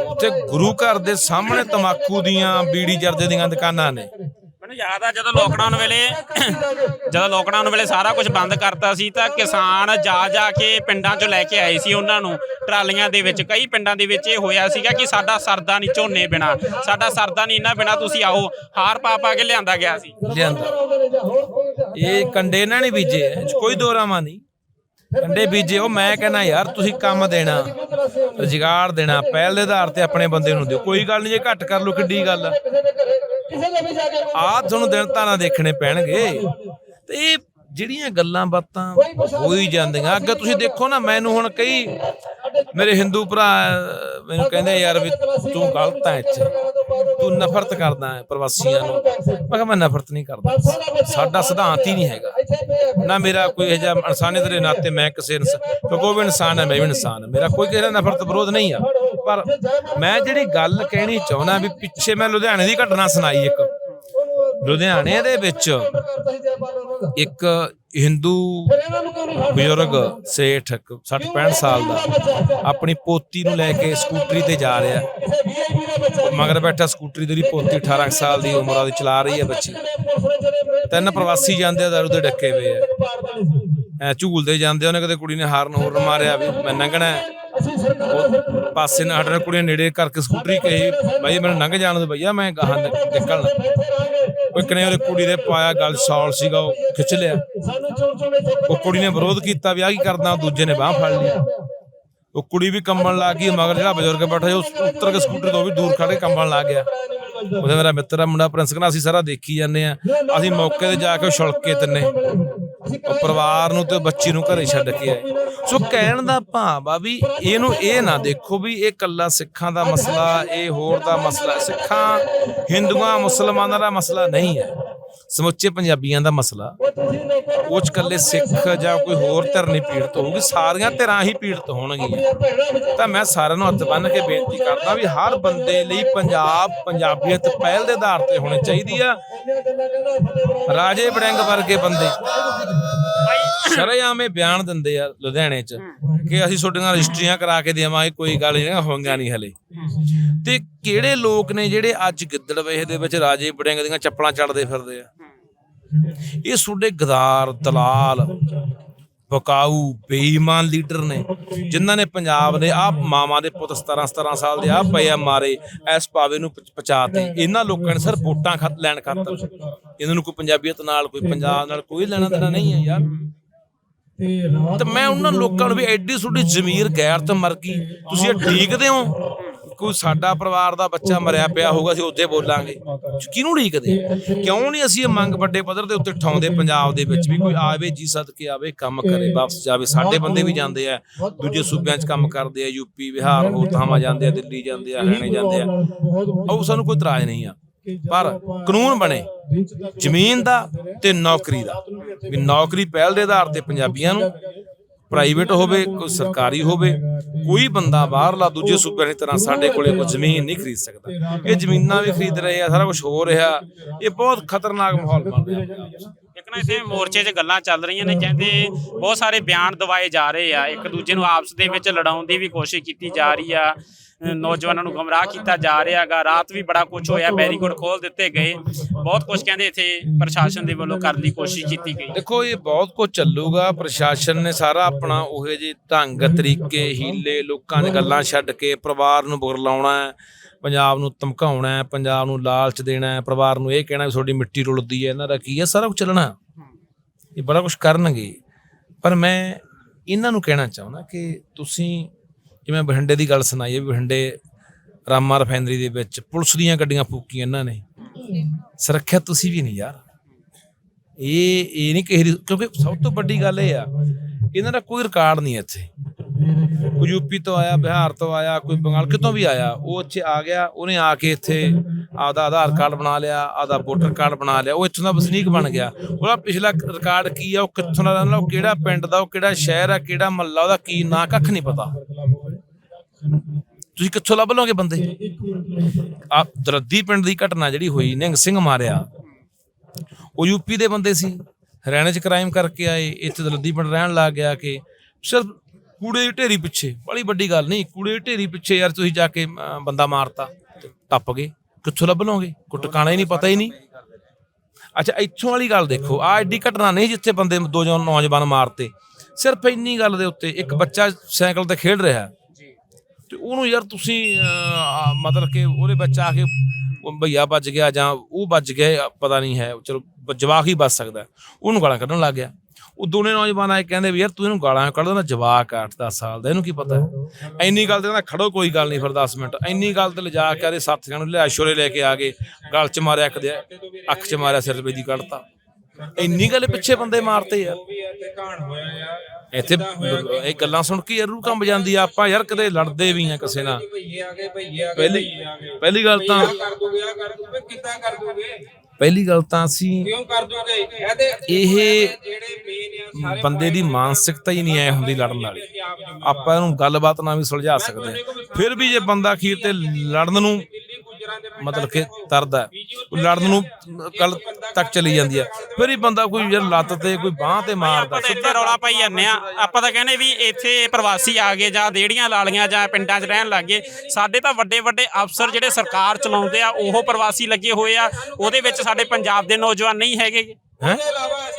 ਉੱਥੇ ਗੁਰੂ ਘਰ ਦੇ ਸਾਹਮਣੇ ਤਮਾਕੂ ਦੀਆਂ ਬੀੜੀ ਜਰਦੇ ਦੀਆਂ ਦੁਕਾਨਾਂ ਨੇ। ਮੈਨੂੰ ਯਾਦ ਆ ਜਦੋਂ ਲੋਕਡਾਊਨ ਵੇਲੇ ਜਦੋਂ ਲੋਕਡਾਊਨ ਵੇਲੇ ਸਾਰਾ ਕੁਝ ਬੰਦ ਕਰਤਾ ਸੀ ਤਾਂ ਕਿਸਾਨ ਜਾ ਜਾ ਕੇ ਪਿੰਡਾਂ 'ਚੋਂ ਲੈ ਕੇ ਆਏ ਸੀ ਉਹਨਾਂ ਨੂੰ ਟਰਾਲੀਆਂ ਦੇ ਵਿੱਚ। ਕਈ ਪਿੰਡਾਂ ਦੇ ਵਿੱਚ ਇਹ ਹੋਇਆ ਸੀਗਾ ਕਿ ਸਾਡਾ ਸਰਦਾ ਨਹੀਂ ਝੋਨੇ ਬਿਨਾ। ਸਾਡਾ ਸਰਦਾ ਨਹੀਂ ਇਹਨਾਂ ਬਿਨਾ ਤੁਸੀਂ ਆਓ ਹਾਰ ਪਾ ਪਾ ਕੇ ਲਿਆਂਦਾ ਗਿਆ ਸੀ। ਲਿਆਂਦਾ। ਇਹ ਕੰਡੇ ਇਹਨਾਂ ਨੇ ਬੀਜੇ ਐ, ਇਹ 'ਚ ਕੋਈ ਦੋਰਾਮਾ ਨਹੀਂ। ਕੰਡੇ ਬੀਜੇ ਉਹ ਮੈਂ ਕਹਿੰਦਾ ਯਾਰ ਤੁਸੀਂ ਕੰਮ ਦੇਣਾ ਰੁਜ਼ਗਾਰ ਦੇਣਾ ਪਹਿਲ ਦੇ ਆਧਾਰ ਤੇ ਆਪਣੇ ਬੰਦੇ ਨੂੰ ਦਿਓ। ਕੋਈ ਗੱਲ ਨਹੀਂ ਜੇ ਘੱਟ ਕਰ ਲੋ ਕਿੱਡੀ ਗੱਲ ਆ। ਆਹ ਤੁਹਾਨੂੰ ਦਿਨ ਤਾਰਾਂ ਦੇਖਣੇ ਪੈਣਗੇ। ਤੇ ਇਹ ਜਿਹੜੀਆਂ ਗੱਲਾਂ ਬਾਤਾਂ ਹੋ ਹੀ ਜਾਂਦੀਆਂ। ਅੱਗੇ ਤੁਸੀਂ ਦੇਖੋ ਨਾ ਮੈਨੂੰ ਹੁਣ ਕਈ ਮੇਰੇ ਹਿੰਦੂ ਭਰਾ ਮੈਨੂੰ ਕਹਿੰਦੇ ਯਾਰ ਵੀ ਤੂੰ ਗਲਤ ਹੈ ਇੱਥੇ। ਤੂੰ ਨਫ਼ਰਤ ਕਰਦਾ ਹੈ ਪ੍ਰਵਾਸੀਆਂ ਨੂੰ। ਮੈਂ ਕਿਹਾ ਮੈਂ ਨਫ਼ਰਤ ਨਹੀਂ ਕਰਦਾ। ਸਾਡਾ ਸਿਧਾਂਤ ਹੀ ਨਹੀਂ ਹੈਗਾ। ਨਾ ਮੇਰਾ ਕੋਈ ਇਹ ਜਿਹਾ ਇਨਸਾਨੀਅਤ ਦੇ ਨਾਤੇ ਮੈਂ ਕਿਸੇ ਕਿਉਂਕਿ ਉਹ ਵੀ ਇਨਸਾਨ ਹੈ ਮੈਂ ਵੀ ਇਨਸਾਨ ਹਾਂ। ਮੇਰਾ ਕੋਈ ਕਿਸੇ ਨਾਲ ਨਫ਼ਰਤ ਵਿਰੋਧ ਨਹੀਂ ਆ। ਪਰ ਮੈਂ ਜਿਹੜੀ ਗੱਲ ਕਹਿਣੀ ਚਾਹੁੰਦਾ ਵੀ ਪਿੱਛੇ ਮੈਂ ਲੁਧਿਆਣੇ ਦੀ ਘਟਨਾ ਸੁਣਾਈ ਇੱਕ। ਲੁਧਿਆਣੇ ਦੇ ਵਿੱਚ ਇੱਕ ਹਿੰਦੂ ਬਜ਼ੁਰਗ ਸੇਠ 60 65 ਸਾਲ ਦਾ। ਆਪਣੀ ਪੋਤੀ ਨੂੰ ਲੈ ਕੇ ਸਕੂਟਰੀ ਤੇ ਜਾ ਰਿਹਾ। ਮਗਰ ਬੈਠਾ ਸਕੂਟਰੀ ਦੇ ਪੋਤੀ 18 ਕੁ ਸਾਲ ਦੀ ਉਮਰ ਦੀ ਚਲਾ ਰਹੀ ਹੈ ਬੱਚੀ। ਤਿੰਨ ਪ੍ਰਵਾਸੀ ਜਾਂਦੇ ਆ ਦਾਰੂ ਦੇ ਡੱਕੇ ਵੇ ਆ। ਝੂਲਦੇ ਜਾਂਦੇ ਆ, ਉਹਨੇ ਕਦੇ ਕੁੜੀ ਨੇ ਹਾਰਨ ਹੋਰ ਮਾਰਿਆ ਵੀ ਮੈਂ ਹੈ। ਉਹ ਪਾਸੇ ਨਾਲ ਹਟਣਾ ਕੁੜੀ ਨੇ ਨੇੜੇ ਕਰਕੇ ਸਕੂਟਰੀ ਕਹੀ ਬਾਈ ਮੈਨੂੰ ਲੰਘ ਜਾਣ ਦੇ ਭਈਆ ਮੈਂ ਗਾਹਾਂ ਨਿਕ- ਨਿਕਲਣਾ। ਉਹ ਕਨੇ ਉਹਦੇ ਕੁੜੀ ਦੇ ਪਾਇਆ ਗੱਲ ਸ਼ਾਲ ਸੀਗਾ ਉਹ ਖਿੱਚ ਲਿਆ। ਉਹ ਕੁੜੀ ਨੇ ਵਿਰੋਧ ਕੀਤਾ ਵੀ ਆ ਕੀ ਕਰਦਾ ਦੂਜੇ ਨੇ ਬਾਹ ਫੜ ਲਈ ਉਹ ਕੁੜੀ ਵੀ ਕੰਬਣ ਲੱਗ ਗਈ ਮਗਰ ਜਿਹੜਾ ਬਜ਼ੁਰਗ ਬੈਠਾ ਉਹ ਉੱਤਰ ਕੇ ਸਕੂਟਰ ਤੋਂ ਵੀ ਦੂਰ ਖੜ ਕੇ ਕੰਬਣ ਲੱਗ ਗਿਆ। ਉਹਦੇ ਮੇਰਾ ਮਿੱਤਰ ਆ ਮੁੰਡਾ ਪ੍ਰਿੰਸ ਕਹਿੰਦਾ ਅਸੀਂ ਸਾਰਾ ਦੇਖੀ ਜਾਂਦੇ ਆ। ਅਸੀਂ ਮੌਕੇ ਤੇ ਜਾ ਕੇ ਛੁਲਕੇ ਤਿੰਨੇ। ਉਹ ਪਰਿਵਾਰ ਨੂੰ ਤੇ ਬੱਚੀ ਨੂੰ ਘਰੇ ਛੱਡ ਕੇ ਆਏ। ਸੋ ਕਹਿਣ ਦਾ ਭਾਵ ਆ ਵੀ ਇਹਨੂੰ ਇਹ ਨਾ ਦੇਖੋ ਵੀ ਇਹ ਕੱਲਾ ਸਿੱਖਾਂ ਦਾ ਮਸਲਾ ਇਹ ਹੋਰ ਦਾ ਮਸਲਾ। ਸਿੱਖਾਂ ਹਿੰਦੂਆਂ ਮੁਸਲਮਾਨਾਂ ਦਾ ਮਸਲਾ ਨਹੀਂ ਹੈ। ਸਮੁੱਚੇ ਪੰਜਾਬੀਆਂ ਦਾ ਮਸਲਾ। ਉਹ 'ਚ ਸਿੱਖ ਜਾਂ ਕੋਈ ਹੋਰ ਧਿਰ ਨਹੀਂ ਪੀੜਤ ਹੋਊਗੀ, ਸਾਰੀਆਂ ਧਿਰਾਂ ਹੀ ਪੀੜਤ ਹੋਣਗੀਆਂ। ਤਾਂ ਮੈਂ ਸਾਰਿਆਂ ਨੂੰ ਹੱਥ ਬੰਨ੍ਹ ਕੇ ਬੇਨਤੀ ਕਰਦਾ ਵੀ ਹਰ ਬੰਦੇ ਲਈ ਪੰਜਾਬ, ਪੰਜਾਬੀਅਤ ਪਹਿਲ ਦੇ ਆਧਾਰ ਤੇ ਹੋਣੀ ਚਾਹੀਦੀ ਆ। ਰਾਜੇ ਬੜਿੰਗ ਵਰਗੇ ਬੰਦੇ। ਸ਼ਰੇਆਮੇ ਬਿਆਨ ਦਿੰਦੇ ਆ ਲੁਧਿਆਣੇ 'ਚ ਕਿ ਅਸੀਂ ਤੁਹਾਡੀਆਂ ਰਜਿਸਟਰੀਆਂ ਕਰਾ ਕੇ ਦੇਵਾਂਗੇ ਕੋਈ ਗੱਲ ਨਹੀਂ ਹੋਈਆਂ ਨਹੀਂ ਹਲੇ। ਤੇ ਕਿਹੜੇ ਲੋਕ ਨੇ ਜਿਹੜੇ ਅੱਜ ਗਿੱਦੜ ਵੇਹ ਦੇ ਵਿੱਚ ਰਾਜੇ ਬੜਿੰਗ ਦੀਆਂ ਚੱਪਲਾਂ ਚੜਦੇ ਫਿਰਦੇ ਆ? ਇਹ ਤੁਹਾਡੇ ਗਦਾਰ ਦਲਾਲ ਬਕਾਊ ਬੇਈਮਾਨ ਲੀਡਰ ਨੇ ਜਿਨ੍ਹਾਂ ਨੇ ਪੰਜਾਬ ਦੇ ਆ ਮਾਵਾਂ ਦੇ ਪੁੱਤ 17 17 ਸਾਲ ਦੇ ਆ ਪਏ ਆ ਮਾਰੇ ਐਸ ਪਾਵੇ ਨੂੰ ਪ- ਪਹੁੰਚਾਤੇ ਇਹਨਾਂ ਲੋਕਾਂ ਨੇ ਸਿਰ ਵੋਟਾਂ ਖਤ ਲੈਣ ਖਾਤਰ। ਇਹਨਾਂ ਨੂੰ ਕੋਈ ਪੰਜਾਬੀਅਤ ਨਾਲ ਕੋਈ ਪੰਜਾਬ ਨਾਲ ਕੋਈ ਲੈਣਾ ਦੇਣਾ ਨਹੀਂ ਹੈ ਯਾਰ। ਤੇ ਮੈਂ ਉਹਨਾਂ ਲੋਕਾਂ ਨੂੰ ਵੀ ਐਡੀ ਤੁਹਾਡੀ ਜ਼ਮੀਰ ਗੈਰਤ ਮਰ ਗਈ। ਤੁਸੀਂ ਇਹ ਢੀਕਦੇ ਹੋ? ਕੋਈ ਸਾਡਾ ਪਰਿਵਾਰ ਦਾ ਬੱਚਾ ਮਰਿਆ ਪਿਆ ਹੋਊਗਾ ਅਸੀਂ ਉੱਥੇ ਬੋਲਾਂਗੇ। ਕਿਹਨੂੰ ਢੀਕਦੇ ਕਿਉਂ ਨਹੀਂ ਅਸੀਂ ਇਹ ਮੰਗ ਵੱਡੇ ਪੱਧਰ ਦੇ ਉੱਤੇ ਉਠਾਉਂਦੇ ਪੰਜਾਬ ਦੇ ਵਿੱਚ ਵੀ? ਕੋਈ ਆਵੇ ਜੀ ਸਦਕੇ ਆਵੇ ਕੰਮ ਕਰੇ ਵਾਪਸ ਜਾਵੇ। ਸਾਡੇ ਬੰਦੇ ਵੀ ਜਾਂਦੇ ਆ ਦੂਜੇ ਸੂਬਿਆਂ 'ਚ ਕੰਮ ਕਰਦੇ ਆ ਯੂਪੀ ਬਿਹਾਰ ਹੋਰ ਥਾਵਾਂ ਜਾਂਦੇ ਆ ਦਿੱਲੀ ਜਾਂਦੇ ਆ ਹਰਿਆਣੇ ਜਾਂਦੇ ਆ। ਉਹ ਸਾਨੂੰ ਕੋਈ ਇਤਰਾਜ਼ ਨਹੀਂ ਆ। ਪਰ ਕਾਨੂੰਨ ਬਣੇ ਜ਼ਮੀਨ ਦਾ ਤੇ ਨੌਕਰੀ ਦਾ। ਵੀ ਨੌਕਰੀ ਪਹਿਲ ਦੇ ਆਧਾਰ ਤੇ ਪੰਜਾਬੀਆਂ ਨੂੰ ਪ੍ਰਾਈਵੇਟ ਹੋਵੇ ਕੋਈ ਸਰਕਾਰੀ ਹੋਵੇ ਕੋਈ ਬੰਦਾ ਬਾਹਰਲਾ ਦੂਜੇ ਸੂਬਿਆਂ ਦੀ ਤਰ੍ਹਾਂ ਸਾਡੇ ਕੋਲੇ ਕੋਈ ਜ਼ਮੀਨ ਨਹੀਂ ਖਰੀਦ ਸਕਦਾ। ਇਹ ਜ਼ਮੀਨਾਂ ਵੀ ਖਰੀਦ ਰਹੇ ਆ ਸਾਰਾ ਕੁਝ ਹੋ ਰਿਹਾ। ਇਹ ਬਹੁਤ ਖਤਰਨਾਕ ਮਾਹੌਲ ਬਣ ਰਿਹਾ। ਇੱਕ ਨਾ ਇਥੇ ਮੋਰਚੇ 'ਚ ਗੱਲਾਂ ਚੱਲ ਰਹੀਆਂ ਨੇ ਕਹਿੰਦੇ ਬਹੁਤ ਸਾਰੇ ਬਿਆਨ ਦਵਾਏ ਜਾ ਰਹੇ ਆ। ਇੱਕ ਦੂਜੇ ਨੂੰ ਆਪਸ ਦੇ ਵਿੱਚ ਲੜਾਉਣ ਦੀ ਵੀ ਕੋਸ਼ਿਸ਼ ਕੀਤੀ ਜਾ ਰਹੀ ਆ। ਨੌਜਵਾਨਾਂ ਨੂੰ ਗਮਰਾਹ ਕੀਤਾ ਜਾ ਰਿਹਾ ਹੈਗਾ। ਰਾਤ ਵੀ ਬੜਾ ਕੁਝ ਹੋਇਆ ਬੈਰੀਕੋਡ ਖੋਲ ਦਿੱਤੇ ਗਏ। ਬਹੁਤ ਕੁਝ ਕਹਿੰਦੇ ਇੱਥੇ ਪ੍ਰਸ਼ਾਸਨ ਦੇ ਵੱਲੋਂ ਕਰਨ ਦੀ ਕੋਸ਼ਿਸ਼ ਕੀਤੀ ਗਈ। ਦੇਖੋ ਇਹ ਬਹੁਤ ਕੁਝ ਚੱਲੂਗਾ। ਪ੍ਰਸ਼ਾਸਨ ਨੇ ਸਾਰਾ ਆਪਣਾ ਉਹੇ ਜਿਹੇ ਢੰਗ ਤਰੀਕੇ ਹੀਲੇ ਲੋਕਾਂ ਦੇ ਗੱਲਾਂ ਛੱਡ ਕੇ ਪਰਿਵਾਰ ਨੂੰ ਬੁਰਲਾਉਣਾ ਹੈ ਪੰਜਾਬ ਨੂੰ ਧਮਕਾਉਣਾ ਹੈ ਪੰਜਾਬ ਨੂੰ ਲਾਲਚ ਦੇਣਾ ਹੈ ਪਰਿਵਾਰ ਨੂੰ ਇਹ ਕਹਿਣਾ ਵੀ ਤੁਹਾਡੀ ਮਿੱਟੀ ਰੁਲਦੀ ਹੈ ਇਹਨਾਂ ਦਾ ਕੀ ਹੈ? ਸਾਰਾ ਕੁਝ ਚੱਲਣਾ। ਇਹ ਬੜਾ ਕੁਝ ਕਰਨਗੇ। ਪਰ ਮੈਂ ਇਹਨਾਂ ਨੂੰ ਕਹਿਣਾ ਚਾਹੁੰਦਾ ਕਿ ਤੁਸੀਂ ਜਿਵੇਂ ਬਠਿੰਡੇ ਦੀ ਗੱਲ ਸੁਣਾਈ ਹੈ ਬਠਿੰਡੇ ਰਾਮਾ ਰਿਫਾਈਨਰੀ ਦੇ ਵਿੱਚ ਪੁਲਿਸ ਦੀਆਂ ਗੱਡੀਆਂ ਫੂਕੀਆਂ ਇਹਨਾਂ ਨੇ। ਸੁਰੱਖਿਆ ਤੁਸੀਂ ਵੀ ਨਹੀਂ ਯਾਰ। ਇਹ ਇਹ ਨਹੀਂ ਕਿਸੇ ਦੀ ਕਿਉਂਕਿ ਸਭ ਤੋਂ ਵੱਡੀ ਗੱਲ ਇਹ ਆ ਇਹਨਾਂ ਦਾ ਕੋਈ ਰਿਕਾਰਡ ਨਹੀਂ ਇੱਥੇ। ਕੋਈ ਯੂਪੀ ਤੋਂ ਆਇਆ, ਬਿਹਾਰ ਤੋਂ ਆਇਆ, ਕੋਈ ਬੰਗਾਲ ਕਿਤੋਂ ਵੀ ਆਇਆ, ਉਹ ਇੱਥੇ ਆ ਗਿਆ, ਉਹਨੇ ਆ ਕੇ ਇੱਥੇ ਆਪਦਾ ਆਧਾਰ ਕਾਰਡ ਬਣਾ ਲਿਆ, ਆਪਦਾ ਵੋਟਰ ਕਾਰਡ ਬਣਾ ਲਿਆ, ਉਹ ਇੱਥੋਂ ਦਾ ਵਸਨੀਕ ਬਣ ਗਿਆ। ਉਹਦਾ ਪਿਛਲਾ ਰਿਕਾਰਡ ਕੀ ਆ, ਉਹ ਕਿੱਥੋਂ ਦਾ ਰਹਿੰਦਾ ਉਹ ਕਿਹੜਾ ਪਿੰਡ ਦਾ, ਉਹ ਕਿਹੜਾ ਸ਼ਹਿਰ ਆ, ਕਿਹੜਾ ਮਹੱਲਾ, ਉਹਦਾ ਕੀ ਨਾਂ, ਕੱਖ ਨਹੀਂ ਪਤਾ। ਤੁਸੀਂ ਕਿੱਥੋਂ ਲੱਭ ਲਓਗੇ ਬੰਦੇ? ਆ ਦਰਦੀ ਪਿੰਡ ਦੀ ਘਟਨਾ ਜਿਹੜੀ ਹੋਈ ਨਿਹੰਗ ਸਿੰਘ ਮਾਰਿਆ। ਉਹ ਯੂਪੀ ਦੇ ਬੰਦੇ ਸੀ। ਹਰਿਆਣੇ 'ਚ ਕ੍ਰਾਈਮ ਕਰਕੇ ਆਏ। ਇੱਥੇ ਦਲੱਦੀ ਪਿੰਡ ਰਹਿਣ ਲੱਗ ਗਿਆ ਕਿ ਸਿਰਫ ਕੂੜੇ ਦੀ ਢੇਰੀ ਪਿੱਛੇ ਬੜੀ ਵੱਡੀ ਗੱਲ ਨਹੀਂ ਕੂੜੇ ਦੀ ਢੇਰੀ ਪਿੱਛੇ ਯਾਰ ਤੁਸੀਂ ਜਾ ਕੇ ਬੰਦਾ ਮਾਰਤਾ ਟੱਪ ਗਏ। ਕਿੱਥੋਂ ਲੱਭ ਲਓਗੇ? ਕੋਈ ਟਿਕਾਣਾ ਹੀ ਨਹੀਂ ਪਤਾ ਹੀ ਨਹੀਂ। ਅੱਛਾ ਇੱਥੋਂ ਵਾਲੀ ਗੱਲ ਦੇਖੋ। ਆ ਐਡੀ ਘਟਨਾ ਨਹੀਂ ਜਿੱਥੇ ਬੰਦੇ ਦੋ ਜੋ ਨੌਜਵਾਨ ਮਾਰਤੇ। ਸਿਰਫ ਇੰਨੀ ਗੱਲ ਦੇ ਉੱਤੇ ਇੱਕ ਬੱਚਾ ਸਾਈਕਲ ਤੇ ਖੇਡ ਰਿਹਾ। ਤੇ ਉਹਨੂੰ ਯਾਰ ਤੁਸੀਂ ਮਤਲਬ ਕਿ ਉਹਦੇ ਵਿੱਚ ਆ ਕੇ ਭਈਆ ਵੱਜ ਗਿਆ ਜਾਂ ਉਹ ਵੱਜ ਗਿਆ, ਪਤਾ ਨਹੀਂ ਹੈ, ਚਲੋ ਜਵਾਕ ਹੀ ਵੱਜ ਸਕਦਾ। ਉਹਨੂੰ ਗਾਲਾਂ ਕੱਢਣ ਲੱਗ ਗਿਆ। ਉਹ ਦੋਨੇ ਨੌਜਵਾਨ ਆਏ, ਕਹਿੰਦੇ ਵੀ ਯਾਰ ਤੂੰ ਇਹਨੂੰ ਗਾਲਾਂ ਕੱਢਦਾ ਨਾ ਜਵਾਕ 8-10 ਸਾਲ ਦਾ, ਇਹਨੂੰ ਕੀ ਪਤਾ ਹੈ? ਇੰਨੀ ਗੱਲ ਤੇ ਕਹਿੰਦਾ, ਖੜੋ ਕੋਈ ਗੱਲ ਨਹੀਂ ਫਿਰ 10 ਮਿੰਟ। ਇੰਨੀ ਗੱਲ ਤੇ ਲਿਜਾ ਕੇ ਆਦੇ ਸਾਥੀਆਂ ਨੂੰ, ਲਿਆ ਸ਼ੋਰੇ ਲੈ ਕੇ ਆ ਗਏ, ਗਲ 'ਚ ਮਾਰਿਆ ਇੱਕ ਦੇ, ਅੱਖ 'ਚ ਮਾਰਿਆ ਸਿਰ ਤੇ ਦੀ ਕੱਢਤਾ। ਇੰਨੀ ਗੱਲ ਪਿੱਛੇ ਬੰਦੇ ਮਾਰਤੇ ਯਾਰ। ਇੱਥੇ ਇਹ ਗੱਲਾਂ ਸੁਣ ਕੇ ਯਾਰ ਰੂਹ ਕੰਬ ਜਾਂਦੀ ਆ ਆਪਾਂ ਯਾਰ ਕਦੇ ਲੜਦੇ ਵੀ ਆ ਕਿਸੇ ਨਾਲ। ਪਹਿਲੀ ਪਹਿਲੀ ਗੱਲ ਤਾਂ ਪਹਿਲੀ ਗੱਲ ਤਾਂ ਅਸੀਂ ਕਿਉਂ ਕਰ ਦੋਗੇ? ਇਹ ਬੰਦੇ ਦੀ ਮਾਨਸਿਕਤਾ ਹੀ ਨਹੀਂ ਐ ਹੁੰਦੀ ਲੜਨ ਵਾਲੀ। ਆਪਾਂ ਇਹਨੂੰ ਗੱਲਬਾਤ ਨਾਲ ਵੀ ਸੁਲਝਾ ਸਕਦੇ। ਫਿਰ ਵੀ ਜੇ ਬੰਦਾ ਅਖੀਰ ਤੇ ਲੜਨ ਨੂੰ ਮਤਲਬ ਕਿ ਤਰਦਾ ਉਹ ਲੜਨ ਨੂੰ ਕੱਲ ਤੱਕ ਚਲੀ ਜਾਂਦੀ ਹੈ। ਫਿਰ ਹੀ ਬੰਦਾ ਕੋਈ ਯਾਰ ਲੱਤ ਤੇ ਕੋਈ ਬਾਹ ਤੇ ਮਾਰਦਾ ਆਪਾਂ ਤਾਂ ਇੱਥੇ ਰੌਲਾ ਪਾਈ ਜਾਂਦੇ ਆ ਆਪਾਂ ਤਾਂ ਕਹਿੰਦੇ ਵੀ ਇੱਥੇ ਪ੍ਰਵਾਸੀ ਆ ਗਏ ਜਾਂ ਦੇੜੀਆਂ ਲਾ ਲੀਆਂ ਜਾਂ ਪਿੰਡਾਂ 'ਚ ਰਹਿਣ ਲੱਗ ਗਏ। ਸਾਡੇ ਤਾਂ ਵੱਡੇ ਵੱਡੇ ਅਫਸਰ ਜਿਹੜੇ ਸਰਕਾਰ ਚਲਾਉਂਦੇ ਆ ਉਹ ਪ੍ਰਵਾਸੀ ਲੱਗੇ ਹੋਏ ਆ। ਉਹਦੇ ਵਿੱਚ ਸਾਡੇ ਪੰਜਾਬ ਦੇ ਨੌਜਵਾਨ ਨਹੀਂ ਹੈਗੇ। ਹੈ?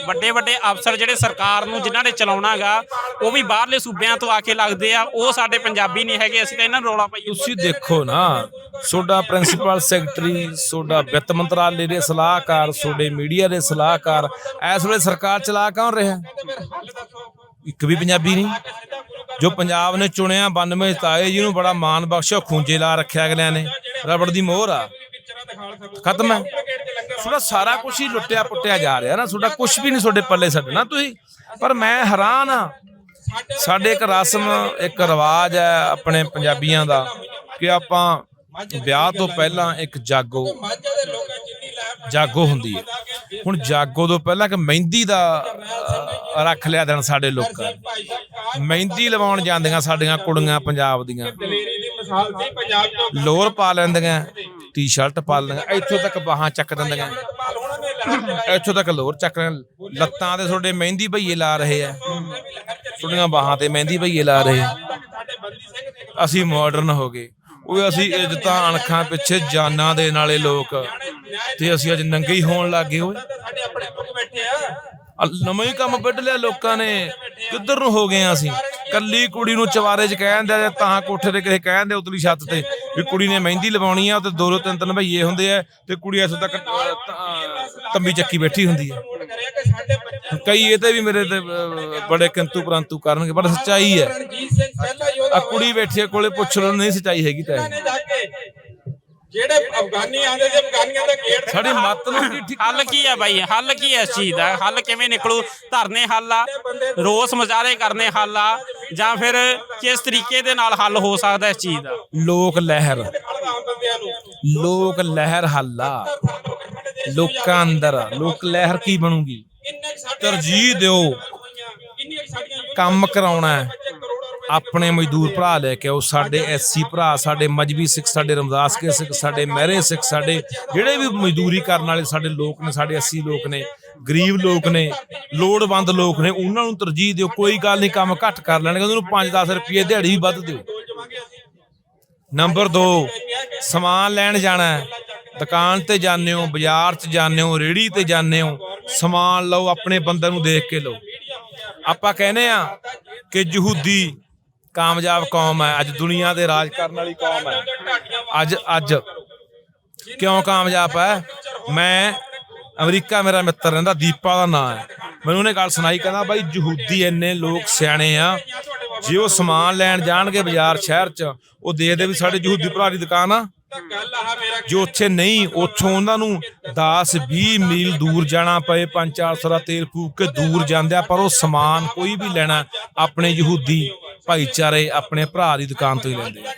ਵੱਡੇ ਵੱਡੇ ਅਫਸਰ ਜਿਹੜੇ ਸਰਕਾਰ ਨੂੰ ਜਿਨ੍ਹਾਂ ਨੇ ਚਲਾਉਣਾਗਾ ਉਹ ਵੀ ਬਾਹਰਲੇ ਸੂਬਿਆਂ ਤੋਂ ਆ ਕੇ ਲੱਗਦੇ ਆ। ਉਹ ਸਾਡੇ ਪੰਜਾਬੀ ਨਹੀਂ ਹੈਗੇ ਅਸੀਂ ਤਾਂ ਇਹਨਾਂ ਨੂੰ ਰੌਲਾ ਪਾਈਏ। ਤੁਸੀਂ ਦੇਖੋ ਨਾ ਤੁਹਾਡਾ ਪ੍ਰਿੰਸੀਪਲ ਸੈਕਟਰੀ ਤੁਹਾਡਾ ਵਿੱਤ ਮੰਤਰਾਲੇ ਦੇ ਸਲਾਹਕਾਰ ਤੁਹਾਡੇ ਮੀਡੀਆ ਦੇ ਸਲਾਹਕਾਰ ਇਸ ਵੇਲੇ ਸਰਕਾਰ ਚਲਾ ਕੌਣ ਰਿਹਾ? ਇੱਕ ਵੀ ਪੰਜਾਬੀ ਨਹੀਂ। ਜੋ ਪੰਜਾਬ ਨੇ ਚੁਣਿਆ 92 ਤਾਏ ਜਿਹਨੂੰ ਬੜਾ ਮਾਣ ਬਖਸ਼ਿਆ ਖੂੰਜੇ ਲਾ ਰੱਖਿਆ ਅਗਲਿਆਂ ਨੇ। ਰਬੜ ਦੀ ਮੋਹਰ ਆ। ਖਤਮ ਹੈ। ਤੁਹਾਡਾ ਸਾਰਾ ਕੁਝ ਹੀ ਲੁੱਟਿਆ ਪੁੱਟਿਆ ਜਾ ਰਿਹਾ ਨਾ, ਤੁਹਾਡਾ ਕੁਝ ਵੀ ਨਹੀਂ ਤੁਹਾਡੇ ਪੱਲੇ ਛੱਡਣਾ ਤੁਸੀਂ। ਪਰ ਮੈਂ ਹੈਰਾਨ ਆ ਸਾਡੇ ਇੱਕ ਰਸਮ, ਇੱਕ ਰਿਵਾਜ ਹੈ ਆਪਣੇ ਪੰਜਾਬੀਆਂ ਦਾ ਕਿ ਆਪਾਂ ਵਿਆਹ ਤੋਂ ਪਹਿਲਾਂ ਇੱਕ ਜਾਗੋ ਜਾਗੋ ਹੁੰਦੀ ਹੈ। ਹੁਣ ਜਾਗੋ ਤੋਂ ਪਹਿਲਾਂ ਕਿ ਮਹਿੰਦੀ ਦਾ ਰੱਖ ਲਿਆ ਦਿਨ ਸਾਡੇ ਲੋਕਾਂ ਮਹਿੰਦੀ ਲਵਾਉਣ ਜਾਂਦੀਆਂ ਸਾਡੀਆਂ ਕੁੜੀਆਂ ਪੰਜਾਬ ਦੀਆਂ। ਲੋਰ ਪਾ ਲੈਂਦੀਆਂ। ਟੀ-ਸ਼ਰਟ ਪਾ ਲੈਂਦੀਆਂ, ਇੱਥੋਂ ਤੱਕ ਬਾਹਾਂ ਚੱਕ ਦਿੰਦੀਆਂ। ਇੱਥੋਂ ਤੱਕ ਲੋਰ ਚੱਕ ਲੱਤਾਂ ਤੇ ਤੁਹਾਡੇ ਮਹਿੰਦੀ ਭਈਏ ਲਾ ਰਹੇ ਆ। ਤੁਹਾਡੀਆਂ ਬਾਹਾਂ ਤੇ ਮਹਿੰਦੀ ਭਈਏ ਲਾ ਰਹੇ ਆ। ਅਸੀਂ ਮਾਡਰਨ ਹੋ ਗਏ। ਉਹ ਅਸੀਂ ਇੱਜ਼ਤਾਂ ਅਣਖਾਂ ਪਿੱਛੇ ਜਾਨਾਂ ਦੇ ਨਾਲੇ ਲੋਕ। ਤੇ ਅਸੀਂ ਅੱਜ ਨੰਗੇ ਹੀ ਹੋਣ ਲੱਗੇ ਓਏ। ਸਾਡੇ ਆਪਣੇ ਪੁੱਤ ਬੈਠੇ ਆ ਆਹ ਕੰਮ ਵੱਢ ਲਿਆ ਲੋਕਾਂ ਨੇ। ਕਿੱਧਰ ਨੂੰ ਹੋ ਗਏ ਆ ਅਸੀਂ? ਕੱਲੀ ਕੁੜੀ ਨੂੰ ਚਵਾਰੇ 'ਚ ਕਹਿੰਦੇ ਆ ਤਾਂ ਕੋਠੇ ਤੇ ਕਿਸੇ ਕਹਿੰਦੇ ਉਤਲੀ ਛੱਤ ਤੇ ਵੀ ਕੁੜੀ ਨੇ ਮਹਿੰਦੀ ਲਵਾਉਣੀ ਆ ਤੇ ਦੋ ਦੋ ਤਿੰਨ ਤਿੰਨ ਭਈਏ ਹੁੰਦੇ ਆ ਤੇ ਕੁੜੀ ਇੱਥੋਂ ਤੱਕ ਤ- ਤੰਬੀ ਚੱਕੀ ਬੈਠੀ ਹੁੰਦੀ ਬੱਚੇ ਕਈ ਇਹ ਤੇ ਵੀ ਮੇਰੇ ਤੇ ਬੜੇ ਕਿੰਤੂ ਪਰੰਤੂ ਕਰਨਗੇ ਪਰ ਸੱਚਾਈ ਹੈ। ਆ ਕੁੜੀ ਬੈਠੀ ਆ ਕੋਲੇ ਪੁੱਛ ਲਓ ਨਹੀਂ ਸੱਚਾਈ ਹੈਗੀ ਤਾਂ ਜਿਹੜੇ ਅਫਗਾਨੀ ਆਂਦੇ ਸੀ ਅਫਗਾਨੀਆਂ ਦਾ ਗੇਟ ਸਾਡੀ ਮੱਤ ਨੂੰ ਕੀ ਹੱਲ ਕੀ ਹੈ ਬਾਈ? ਹੱਲ ਕੀ ਹੈ ਇਸ ਚੀਜ਼ ਦਾ? ਹੱਲ ਕਿਵੇਂ ਨਿਕਲੂ? ਧਰਨੇ ਹੱਲ ਆ। ਰੋਸ ਮੁਜ਼ਾਹਰੇ ਕਰਨੇ ਹੱਲ ਆ। ਜਾਂ ਫਿਰ ਕਿਸ ਤਰੀਕੇ ਦੇ ਨਾਲ ਹੱਲ ਹੋ ਸਕਦਾ ਇਸ ਚੀਜ਼ ਦਾ? ਲੋਕ ਲਹਿਰ। ਲੋਕ ਲਹਿਰ ਹੱਲਾ। ਲੋਕਾਂ ਅੰਦਰ। ਲੋਕ ਲਹਿਰ ਕੀ ਬਣੂਗੀ? ਤਰਜੀਹ ਦਿਓ। ਕੰਮ ਕਰਾਉਣਾ ਆਪਣੇ ਮਜ਼ਦੂਰ ਭਰਾ ਲੈ ਕੇ ਆਓ। ਸਾਡੇ ਐਸਸੀ ਭਰਾ, ਸਾਡੇ ਮਜਬੀ ਸਿੱਖ, ਸਾਡੇ ਰਮਦਾਸ ਕੇ ਸਿੱਖ, ਸਾਡੇ ਮਹਿਰੇ ਸਿੱਖ, ਸਾਡੇ ਜਿਹੜੇ ਵੀ ਮਜ਼ਦੂਰੀ ਕਰਨ ਵਾਲੇ ਸਾਡੇ ਲੋਕ ਨੇ, ਸਾਡੇ 80 ਲੋਕ ਨੇ ਗਰੀਬ ਲੋਕ ਨੇ ਲੋੜਵੰਦ ਲੋਕ ਨੇ ਉਹਨਾਂ ਨੂੰ ਤਰਜੀਹ ਦਿਓ ਕੋਈ ਗੱਲ ਨਹੀਂ ਕੰਮ ਘੱਟ ਕਰ ਲੈਣਗੇ ਉਹਨੂੰ 5-10 ਰੁਪਏ ਦਿਹਾੜੀ ਵੀ ਵੱਧ ਦਿਓ। ਨੰਬਰ 2 ਸਮਾਨ ਲੈਣ ਜਾਣਾ। ਦੁਕਾਨ ਤੇ ਜਾਂਦੇ ਹੋ ਬਾਜ਼ਾਰ 'ਚ ਜਾਂਦੇ ਹੋ ਰੇੜੀ ਤੇ ਜਾਂਦੇ ਹੋ ਸਮਾਨ ਲਓ ਆਪਣੇ ਬੰਦੇ ਨੂੰ ਦੇਖ ਕੇ ਲਓ। ਆਪਾਂ ਕਹਿੰਦੇ ਆ ਕਿ ਯਹੂਦੀ ਕਾਮਯਾਬ ਕੌਮ ਹੈ ਅੱਜ ਦੁਨੀਆ ਦੇ ਰਾਜ ਕਰਨ ਵਾਲੀ ਕੌਮ ਹੈ। ਅੱਜ ਅੱਜ। ਕਿਉਂ ਕਾਮਯਾਬ ਹੈ? ਮੈਂ ਅਮਰੀਕਾ ਮੇਰਾ ਮਿੱਤਰ ਰਹਿੰਦਾ, ਦੀਪਾ ਦਾ ਨਾਂ ਹੈ। ਮੈਨੂੰ ਉਹਨੇ ਗੱਲ ਸੁਣਾਈ, ਕਹਿੰਦਾ ਬਾਈ ਯਹੂਦੀ ਇੰਨੇ ਲੋਕ ਸਿਆਣੇ ਆ, ਜੇ ਉਹ ਸਮਾਨ ਲੈਣ ਜਾਣਗੇ ਬਾਜ਼ਾਰ, ਸ਼ਹਿਰ 'ਚ, ਉਹ ਦੇਖਦੇ ਵੀ ਸਾਡੇ ਯਹੂਦੀ ਭਰਾ ਦੀ ਦੁਕਾਨ ਆ। ਤਾਂ ਜੋ ਉੱਥੇ ਨਹੀਂ, ਉੱਥੋਂ ਉਹਨਾਂ ਨੂੰ 10 20 ਮੀਲ ਦੂਰ ਜਾਣਾ ਪਏ 5-400 ਦਾ ਤੇਲ ਫੂਕ ਕੇ ਦੂਰ ਜਾਂਦੇ ਆ, ਪਰ ਉਹ ਸਮਾਨ ਕੋਈ ਵੀ ਲੈਣਾ, ਆਪਣੇ ਯਹੂਦੀ ਭਾਈਚਾਰੇ ਆਪਣੇ ਭਰਾ ਦੀ ਦੁਕਾਨ ਤੋਂ ਹੀ ਲੈਂਦੇ ਆ।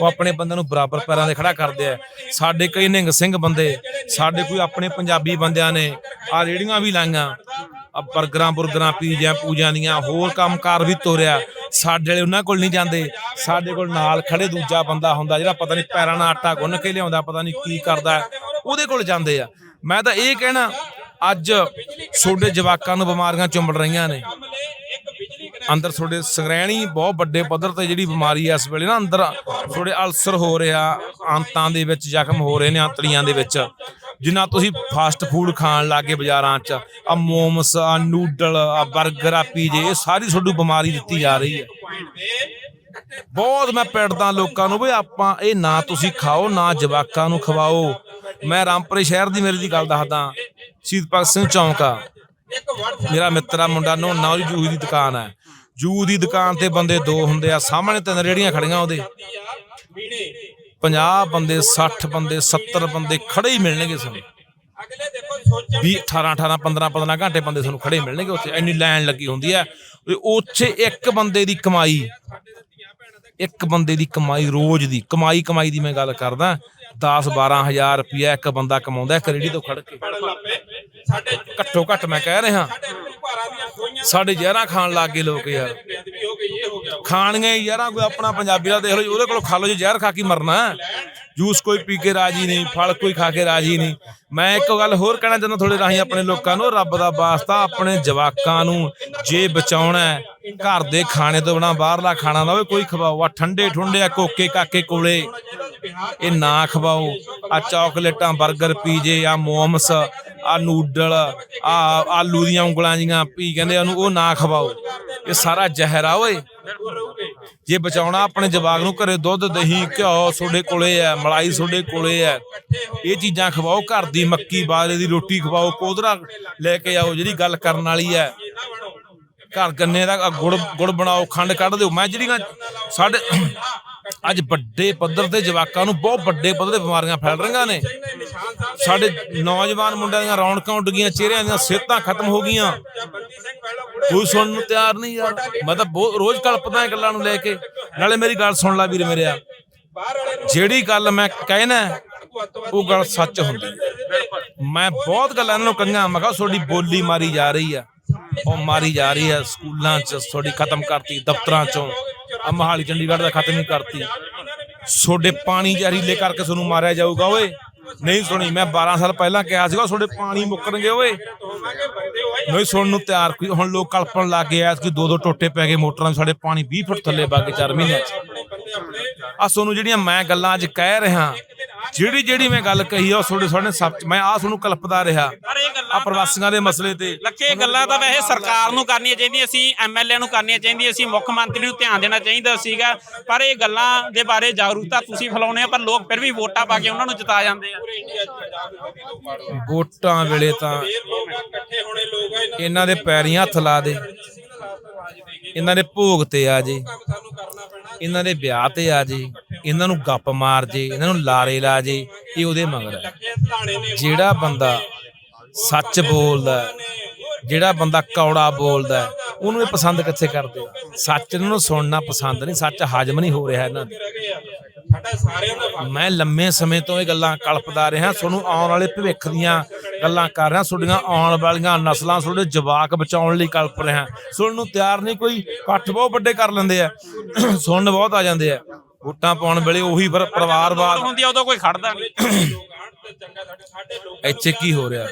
ਉਹ ਆਪਣੇ ਬੰਦਿਆਂ ਨੂੰ ਬਰਾਬਰ ਪੈਰਾਂ ਤੇ ਖੜਾ ਕਰਦੇ ਆ। ਸਾਡੇ ਕਈ ਨਿੰਗ ਸਿੰਘ ਬੰਦੇ, ਸਾਡੇ ਕੋਈ ਆਪਣੇ ਪੰਜਾਬੀ ਬੰਦਿਆਂ ਨੇ ਆ ਰੇੜੀਆਂ ਵੀ ਲਾਈਆਂ, ਆ ਬਰਗਰਾਂ ਬੁਰਗਰਾਂ, ਪੀਜਿਆਂ ਪੂਜਾਂ ਦੀਆਂ, ਹੋਰ ਕੰਮਕਾਰ ਵੀ ਤੋਰਿਆ। ਸਾਡੇ ਵਾਲੇ ਉਹਨਾਂ ਕੋਲ ਨਹੀਂ ਜਾਂਦੇ। ਸਾਡੇ ਕੋਲ ਨਾਲ ਖੜੇ ਦੂਜਾ ਬੰਦਾ ਹੁੰਦਾ ਜਿਹੜਾ ਪਤਾ ਨਹੀਂ ਪੈਰਾਂ ਨਾਲ ਆਟਾ ਗੁੰਨ ਕੇ ਲਿਆਉਂਦਾ, ਪਤਾ ਨਹੀਂ ਕੀ ਕਰਦਾ, ਉਹਦੇ ਕੋਲ ਜਾਂਦੇ ਆ। ਮੈਂ ਤਾਂ ਇਹ ਕਹਿਣਾ, ਅੱਜ ਛੋਡੇ ਜਵਾਕਾਂ ਨੂੰ ਬਿਮਾਰੀਆਂ ਚੁੰਬੜ ਰਹੀਆਂ ਨੇ। ਅੰਦਰ ਤੁਹਾਡੇ ਸੰਗ੍ਰਹਿਣੀ ਬਹੁਤ ਵੱਡੇ ਪੱਧਰ ਤੇ ਜਿਹੜੀ ਬਿਮਾਰੀ ਆ ਇਸ ਵੇਲੇ ਨਾ ਅੰਦਰ ਥੋੜੇ ਅਲਸਰ ਹੋ ਰਿਹਾ, ਅੰਤਾਂ ਦੇ ਵਿੱਚ ਜ਼ਖਮ ਹੋ ਰਹੇ ਨੇ, ਅੰਤੜੀਆਂ ਦੇ ਵਿੱਚ। ਜਿੰਨਾ ਤੁਸੀਂ ਫਾਸਟ ਫੂਡ ਖਾਣ ਲੱਗੇ ਬਾਜ਼ਾਰਾਂ 'ਚ, ਆ ਮੋਮਸ, ਆ ਨੂਡਲ, ਆ 버ਗਰ ਆ ਪੀਜੇ, ਇਹ ਸਾਰੀ ਤੁਹਾਨੂੰ ਬਿਮਾਰੀ ਦਿੱਤੀ ਜਾ ਰਹੀ ਹੈ। ਬਹੁਤ ਮੈਂ ਪਿੰਡਦਾ ਲੋਕਾਂ ਨੂੰ ਵੀ ਆਪਾਂ ਇਹ ਨਾ ਤੁਸੀਂ ਖਾਓ, ਨਾ ਜਵਾਕਾਂ ਨੂੰ ਖਵਾਓ। ਮੈਂ ਰਾਮਪੁਰੇ ਸ਼ਹਿਰ ਦੀ ਮੇਰੀ ਦੀ ਗੱਲ ਦੱਸਦਾ। ਸ਼ਹੀਦ ਭਗਤ ਸਿੰਘ ਚੌਂਕ ਆ। ਮੇਰਾ ਮਿੱਤਰ, ਮੁੰਡਾ ਨੋਨਾ ਉਹਦੀ ਜੂਹ ਦੀ ਦੁਕਾਨ ਹੈ। ਜੂਹ ਦੀ ਦੁਕਾਨ ਤੇ ਬੰਦੇ ਦੋ ਹੁੰਦੇ ਆ, ਸਾਹਮਣੇ ਤਿੰਨ ਰੇੜੀਆਂ ਖੜੀਆਂ ਉਹਦੇ। 50 ਬੰਦੇ 60 ਬੰਦੇ 70 ਬੰਦੇ ਖੜੇ ਹੀ ਮਿਲਣਗੇ ਸਾਨੂੰ। ਅਗਲੇ ਦੇਖੋ 20 18 18 15 15 ਘੰਟੇ ਬੰਦੇ ਤੁਹਾਨੂੰ ਖੜੇ ਮਿਲਣਗੇ ਉੱਥੇ। ਇੰਨੀ ਲਾਈਨ ਲੱਗੀ ਹੁੰਦੀ ਹੈ ਉੱਥੇ ਇੱਕ ਬੰਦੇ ਦੀ ਕਮਾਈ, ਇੱਕ ਬੰਦੇ ਦੀ ਕਮਾਈ ਰੋਜ਼ ਦੀ। ਕਮਾਈ ਕਮਾਈ ਦੀ ਮੈਂ ਗੱਲ ਕਰਦਾ। 10 12000 ਰੁਪਇਆ ਇੱਕ ਬੰਦਾ ਕਮਾਉਂਦਾ ਇੱਕ ਰੇੜੀ ਤੋਂ ਖੜ ਕੇ। ਸਾਡੇ ਘੱਟੋ ਘੱਟ ਮੈਂ ਕਹਿ ਰਿਹਾ ਸਾਡੇ ਜ਼ਹਿਰਾਂ ਖਾਣ ਲੱਗ ਗਏ ਲੋਕ ਯਾਰ। ਬੇਅਦਬੀ ਹੋ ਖਾਣੀਆਂ ਯਾਰਾਂ ਕੋਈ ਆਪਣਾ ਪੰਜਾਬੀ ਦਾ ਦੇਖ ਲਓ ਜੀ, ਉਹਦੇ ਕੋਲ ਖਾ ਲਓ ਜੀ ਜ਼ਹਿਰ ਖਾ ਕੇ ਮਰਨਾ। ਜੂਸ ਕੋਈ ਪੀ ਕੇ ਰਾਜੀ ਨਹੀਂ ਫਲ ਕੋਈ ਖਾ ਕੇ ਰਾਜੀ ਨਹੀਂ। ਮੈਂ ਇੱਕ ਗੱਲ ਹੋਰ ਕਹਿਣਾ ਚਾਹੁੰਦਾ ਥੋੜੇ ਰਾਹੀਂ ਆਪਣੇ ਲੋਕਾਂ ਨੂੰ ਰੱਬ ਦਾ ਵਾਸਤਾ ਆਪਣੇ ਜਵਾਕਾਂ ਨੂੰ ਜੇ ਬਚਾਉਣਾ ਹੈ, ਘਰ ਦੇ ਖਾਣੇ ਤੋਂ ਬਿਨਾ ਬਾਹਰਲਾ ਖਾਣਾ ਨਾ ਹੋਵੇ ਕੋਈ ਖਵਾਓ। ਆ ਠੰਡੇ ਠੁੰਡੇ ਆ ਕੋਕੇ ਕਾਕੇ ਕੋਲੇ। ਇਹ ਨਾ ਖਵਾਓ। ਆ ਚਾਕਲੇਟਾਂ 버ਗਰ ਪੀਜੇ ਆ ਮੋਮਸ ਆ ਨੂਡਲ ਆ ਆਲੂ ਦੀਆਂ ਉਂਗਲਾਂ ਜੀਆਂ ਪੀ ਕਹਿੰਦੇ ਉਹਨੂੰ, ਉਹ ਨਾ ਖਵਾਓ। ਇਹ ਸਾਰਾ ਜ਼ਹਿਰ ਆ ਓਏ। ਜੇ ਬਚਾਉਣਾ ਆਪਣੇ ਜਵਾਗ ਨੂੰ ਘਰੇ ਦੁੱਧ, ਦਹੀਂ, ਘਿਓ ਤੁਹਾਡੇ ਕੋਲੇ ਆ, ਮਲਾਈ ਤੁਹਾਡੇ ਕੋਲੇ ਆ, ਇਹ ਚੀਜ਼ਾਂ ਖਵਾਓ, ਘਰ ਦੀ ਮੱਕੀ, ਬਾਜਰੇ ਦੀ ਰੋਟੀ ਖਵਾਓ ਕੋਧਰਾ ਲੈ ਕੇ ਆਓ, ਜਿਹੜੀ ਗੱਲ ਕਰਨ ਵਾਲੀ ਹੈ ਘਰ ਗੰਨੇ ਦਾ ਗੁੜ ਗੁੜ ਬਣਾਓ, ਖੰਡ ਕੱਢ ਦਿਓ। ਮੈਂ ਜਿਹੜੀਆਂ ਸਾਡੇ ਅੱਜ ਵੱਡੇ ਪੱਧਰ ਤੇ ਜਵਾਕਾਂ ਨੂੰ ਬਹੁਤ ਵੱਡੇ ਪੱਧਰ ਤੇ ਬਿਮਾਰੀਆਂ ਫੈਲ ਰਹੀਆਂ ਨੇ। ਸਾਡੇ ਨੌਜਵਾਨ ਮੁੰਡਿਆਂ ਦੀਆਂ ਰੌਣਕਾਂ ਉੱਡ ਗਈਆਂ, ਚਿਹਰਿਆਂ ਦੀਆਂ ਸਿਹਤਾਂ ਖਤਮ ਹੋ ਗਈਆਂ। ਕੋਈ ਸੁਣਨ ਨੂੰ ਤਿਆਰ ਨਹੀਂ ਯਾਰ ਮੈਂ ਤਾਂ ਬਹੁਤ ਰੋਜ਼ ਕਲਪਦਾ ਇਹ ਗੱਲਾਂ ਨੂੰ ਲੈ ਕੇ, ਨਾਲੇ ਮੇਰੀ ਗੱਲ ਸੁਣ ਲੈ ਵੀਰੇ ਮੇਰੇ ਆ। ਜਿਹੜੀ ਗੱਲ ਮੈਂ ਕਹਿਣਾ, ਉਹ ਗੱਲ ਸੱਚ ਹੁੰਦੀ ਮੈਂ ਬਹੁਤ ਗੱਲਾਂ ਇਹਨਾਂ ਨੂੰ ਕਹੀਆਂ, ਮੈਂ ਕਿਹਾ ਤੁਹਾਡੀ ਬੋਲੀ ਮਾਰੀ ਜਾ ਰਹੀ ਆ। ਉਹ ਮਾਰੀ ਜਾ ਰਹੀ ਹੈ ਸਕੂਲਾਂ 'ਚ, ਤੁਹਾਡੀ ਖਤਮ ਕਰਤੀ, ਦਫ਼ਤਰਾਂ 'ਚੋਂ। ਆ ਮਹਾਲੀ, ਚੰਡੀਗੜ੍ਹ ਦਾ ਖਤਮ ਹੀ ਕਰਤੀ। ਤੁਹਾਡੇ ਪਾਣੀ ਜ਼ਹਿਰੀਲੇ ਕਰਕੇ ਤੁਹਾਨੂੰ ਮਾਰਿਆ ਜਾਊਗਾ, ਓਏ। ਨਹੀਂ ਸੁਣੀ, ਮੈਂ 12 ਸਾਲ ਪਹਿਲਾਂ ਕਿਹਾ ਸੀਗਾ, ਤੁਹਾਡੇ ਪਾਣੀ ਮੁੱਕਣਗੇ ਓਏ। ਨਹੀਂ ਸੁਣਨ ਨੂੰ ਤਿਆਰ ਕੋਈ ਹੁਣ ਲੋਕ ਕਲਪਣ ਲੱਗ ਗਏ ਐਸ ਕਿ ਦੋ ਦੋ ਟੋਟੇ ਪੈ ਗਏ ਮੋਟਰਾਂ 'ਚ ਸਾਡੇ ਪਾਣੀ 20 ਫੁੱਟ ਥੱਲੇ ਵਗ ਗਏ 4 ਮਹੀਨਿਆਂ 'ਚ। ਆਪਣੇ ਬੰਦੇ ਆਪਣੇ ਆ ਤੁਹਾਨੂੰ ਜਿਹੜੀਆਂ ਮੈਂ ਗੱਲਾਂ ਅੱਜ ਕਹਿ ਰਿਹਾ ਜਿਹੜੀ ਜਿਹੜੀ ਮੈਂ ਗੱਲ ਕਹੀ ਆ ਉਹ ਤੁਹਾਡੇ ਸਾਹਮਣੇ ਸੱਚ ਮੈਂ ਆ ਤੁਹਾਨੂੰ ਕਲਪਦਾ ਰਿਹਾ ਆ ਪ੍ਰਵਾਸੀਆਂ ਦੇ ਮਸਲੇ ਤੇ। ਲੱਖੇ ਗੱਲਾਂ ਤਾਂ ਵੈਸੇ ਸਰਕਾਰ ਨੂੰ ਕਰਨੀਆਂ ਚਾਹੀਦੀਆਂ ਸੀ ਐਮਐਲਏ ਨੂੰ ਕਰਨੀਆਂ ਚਾਹੀਦੀਆਂ ਸੀ ਮੁੱਖ ਮੰਤਰੀ ਨੂੰ ਧਿਆਨ ਦੇਣਾ ਚਾਹੀਦਾ ਸੀਗਾ ਪਰ ਇਹ ਗੱਲਾਂ ਦੇ ਬਾਰੇ ਜਾਗਰੂਕਤਾ ਤੁਸੀਂ ਫੈਲਾਉਣੇ ਆ ਪਰ ਲੋਕ ਫਿਰ ਵੀ ਵੋਟਾਂ ਪਾ ਕੇ ਉਹਨਾਂ ਨੂੰ ਜਿਤਾ ਜਾਂਦੇ ਆ। ਦੇ ਵੋਟਾਂ ਵੇਲੇ ਤਾਂ ਇਕੱਠੇ ਹੋਣੇ ਲੋਕ ਇਹਨਾਂ ਦੇ ਪੈਰੀਂ ਹੱਥ ਲਾ ਦੇ। ਇਹਨਾਂ ਦੇ ਭੋਗ ਤੇ ਆ ਜੇ। ਇਹਨਾਂ ਦੇ ਵਿਆਹ ਤੇ ਆ ਜੇ। ਇਹਨਾਂ ਨੂੰ ਗੱਪ ਮਾਰ ਜੇ। ਇਹਨਾਂ ਨੂੰ ਲਾਰੇ ਲਾ ਜੇ। ਇਹ ਉਹਦੇ ਮਗਰ ਹੈ ਜਿਹੜਾ ਬੰਦਾ ਸੱਚ ਬੋਲਦਾ ਜਿਹੜਾ ਬੰਦਾ ਕੌੜਾ ਬੋਲਦਾ ਉਹਨੂੰ ਇਹ ਪਸੰਦ ਕਿੱਥੇ ਕਰਦੇ ਸੱਚ ਨੂੰ ਸੁਣਨਾ ਪਸੰਦ ਨਹੀਂ, ਸੱਚ ਹਜਮ ਨਹੀਂ ਹੋ ਰਿਹਾ ਇਹਨਾਂ ਦਾ। ਮੈਂ ਲੰਮੇ ਸਮੇਂ ਤੋਂ ਇਹ ਗੱਲਾਂ ਕਲਪਦਾ ਰਿਹਾ, ਤੁਹਾਨੂੰ ਆਉਣ ਵਾਲੇ ਭਵਿੱਖ ਦੀਆਂ ਗੱਲਾਂ ਕਰ ਰਿਹਾ, ਤੁਹਾਡੀਆਂ ਆਉਣ ਵਾਲੀਆਂ ਨਸਲਾਂ ਤੁਹਾਡੇ ਜਵਾਕ ਬਚਾਉਣ ਲਈ ਕਲਪ ਰਿਹਾ। ਸੁਣਨ ਨੂੰ ਤਿਆਰ ਨਹੀਂ, ਕੋਈ ਇਕੱਠ ਬਹੁਤ ਵੱਡੇ ਕਰ ਲੈਂਦੇ ਆ। ਸੁਣਨ ਬਹੁਤ ਆ ਜਾਂਦੇ ਆ। ਵੋਟਾਂ ਪਾਉਣ ਵੇਲੇ ਉਹੀ ਫਿਰ ਪਰਿਵਾਰਵਾਦ ਹੁੰਦੀ ਆ, ਉਦੋਂ ਕੋਈ ਖੜਦਾ ਨਹੀਂ। ਇੱਥੇ ਕੀ ਹੋ ਰਿਹਾ?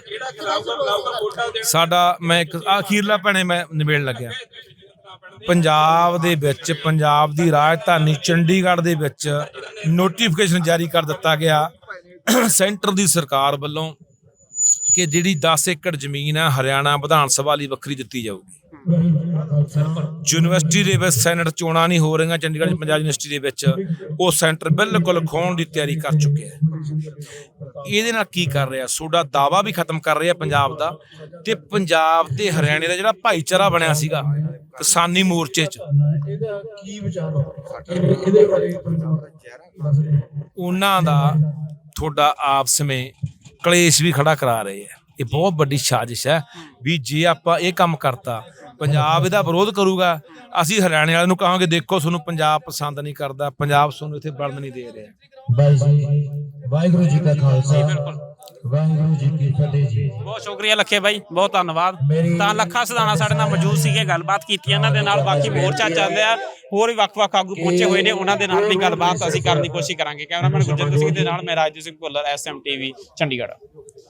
ਸਾਡਾ ਮੈਂ ਇੱਕ ਅਖੀਰਲਾ ਭੈਣੇ ਮੈਂ ਨਿਬੇੜਨ ਲੱਗਿਆ। ਪੰਜਾਬ ਦੇ ਵਿੱਚ, ਪੰਜਾਬ ਦੀ ਰਾਜਧਾਨੀ ਚੰਡੀਗੜ੍ਹ ਦੇ ਵਿੱਚ ਨੋਟੀਫਿਕੇਸ਼ਨ ਜਾਰੀ ਕਰ ਦਿੱਤਾ ਗਿਆ। ਸੈਂਟਰ ਦੀ ਸਰਕਾਰ ਵੱਲੋਂ ਕਿ ਜਿਹੜੀ 10 ਏਕੜ ਜ਼ਮੀਨ ਹੈ ਹਰਿਆਣਾ ਵਿਧਾਨ ਸਭਾ ਲਈ ਵੱਖਰੀ ਦਿੱਤੀ ਜਾਊਗੀ। ਯੂਨੀਵਰਸਿਟੀ ਦੇ ਵਿੱਚ ਸੈਨੇਟ ਚੋਣਾਂ ਨਹੀਂ ਹੋ ਰਹੀਆਂ, ਚੰਡੀਗੜ੍ਹ ਪੰਜਾਬ ਯੂਨੀਵਰਸਿਟੀ ਦੇ ਵਿੱਚ ਉਹ ਸੈਂਟਰ ਬਿਲਕੁਲ ਖੋਣ ਦੀ ਤਿਆਰੀ ਕਰ ਚੁੱਕਿਆ ਹੈ ਇਹਦੇ ਨਾਲ ਕੀ ਕਰ ਰਿਹਾ? ਸੋਡਾ ਦਾਵਾ ਵੀ ਖਤਮ ਕਰ ਰਿਹਾ ਪੰਜਾਬ ਦਾ ਤੇ ਪੰਜਾਬ ਤੇ ਹਰਿਆਣੇ ਦਾ ਜਿਹੜਾ ਭਾਈਚਾਰਾ ਬਣਿਆ ਸੀਗਾ ਕਿਸਾਨੀ ਮੋਰਚੇ 'ਚ। ਇਹਦਾ ਕੀ ਵਿਚਾਰ ਇਹਦੇ ਬਾਰੇ ਉਹਨਾਂ ਦਾ ਤੁਹਾਡਾ ਆਪਸ ਵਿੱਚ ਕਲੇਸ਼ ਵੀ ਖੜਾ ਕਰਾ ਰਹੇ ਆ। ਇਹ ਬਹੁਤ ਵੱਡੀ ਸਾਜ਼ਿਸ਼ ਹੈ ਵੀ ਜੇ ਆਪਾਂ ਇਹ ਕੰਮ ਕਰਤਾ ਪੰਜਾਬ ਇਹਦਾ ਵਿਰੋਧ ਕਰੂਗਾ। ਅਸੀਂ ਹਰਿਆਣੇ ਵਾਲਿਆਂ ਨੂੰ ਕਹਾਂਗੇ ਦੇਖੋ ਤੁਹਾਨੂੰ ਪੰਜਾਬ ਪਸੰਦ ਨਹੀਂ ਕਰਦਾ ਪੰਜਾਬ ਤੁਹਾਨੂੰ ਇੱਥੇ ਵੜਨ ਨਹੀਂ ਦੇ ਰਿਹਾ। ਬਾਈ ਜੀ ਵਾਹਿਗੁਰੂ ਜੀ ਕਾ ਖਾਲਸਾ ਵਾਹਿਗੁਰੂ ਜੀ ਕੀ ਫਤਿਹ ਜੀ। ਬਹੁਤ ਸ਼ੁਕਰੀਆ ਲੱਖੇ ਬਾਈ ਬਹੁਤ ਧੰਨਵਾਦ। ਤਾਂ ਲੱਖਾ ਸਦਾਣਾ ਸਾਡੇ ਨਾਲ ਮੌਜੂਦ ਸੀਗੇ ਗੱਲਬਾਤ ਕੀਤੀ ਇਹਨਾਂ ਦੇ ਨਾਲ ਬਾਕੀ ਮੋਰਚਾ ਚੱਲ ਰਿਹਾ ਹੋਰ ਵੀ ਵੱਖ-ਵੱਖ ਆਗੂ ਪਹੁੰਚੇ ਹੋਏ ਨੇ ਉਹਨਾਂ ਦੇ ਨਾਲ ਵੀ ਗੱਲਬਾਤ ਅਸੀਂ ਕਰਨ ਦੀ ਕੋਸ਼ਿਸ਼ ਕਰਾਂਗੇ। ਕੈਮਰਾਮੈਨ ਗੁਰਜਿੰਦਰ ਸਿੰਘ ਦੇ ਨਾਲ ਮੈਂ ਰਾਜਦੀਪ ਸਿੰਘ ਭੁੱਲਰ ਐਸਐਮ ਟੀਵੀ ਚੰਡੀਗੜ੍ਹ।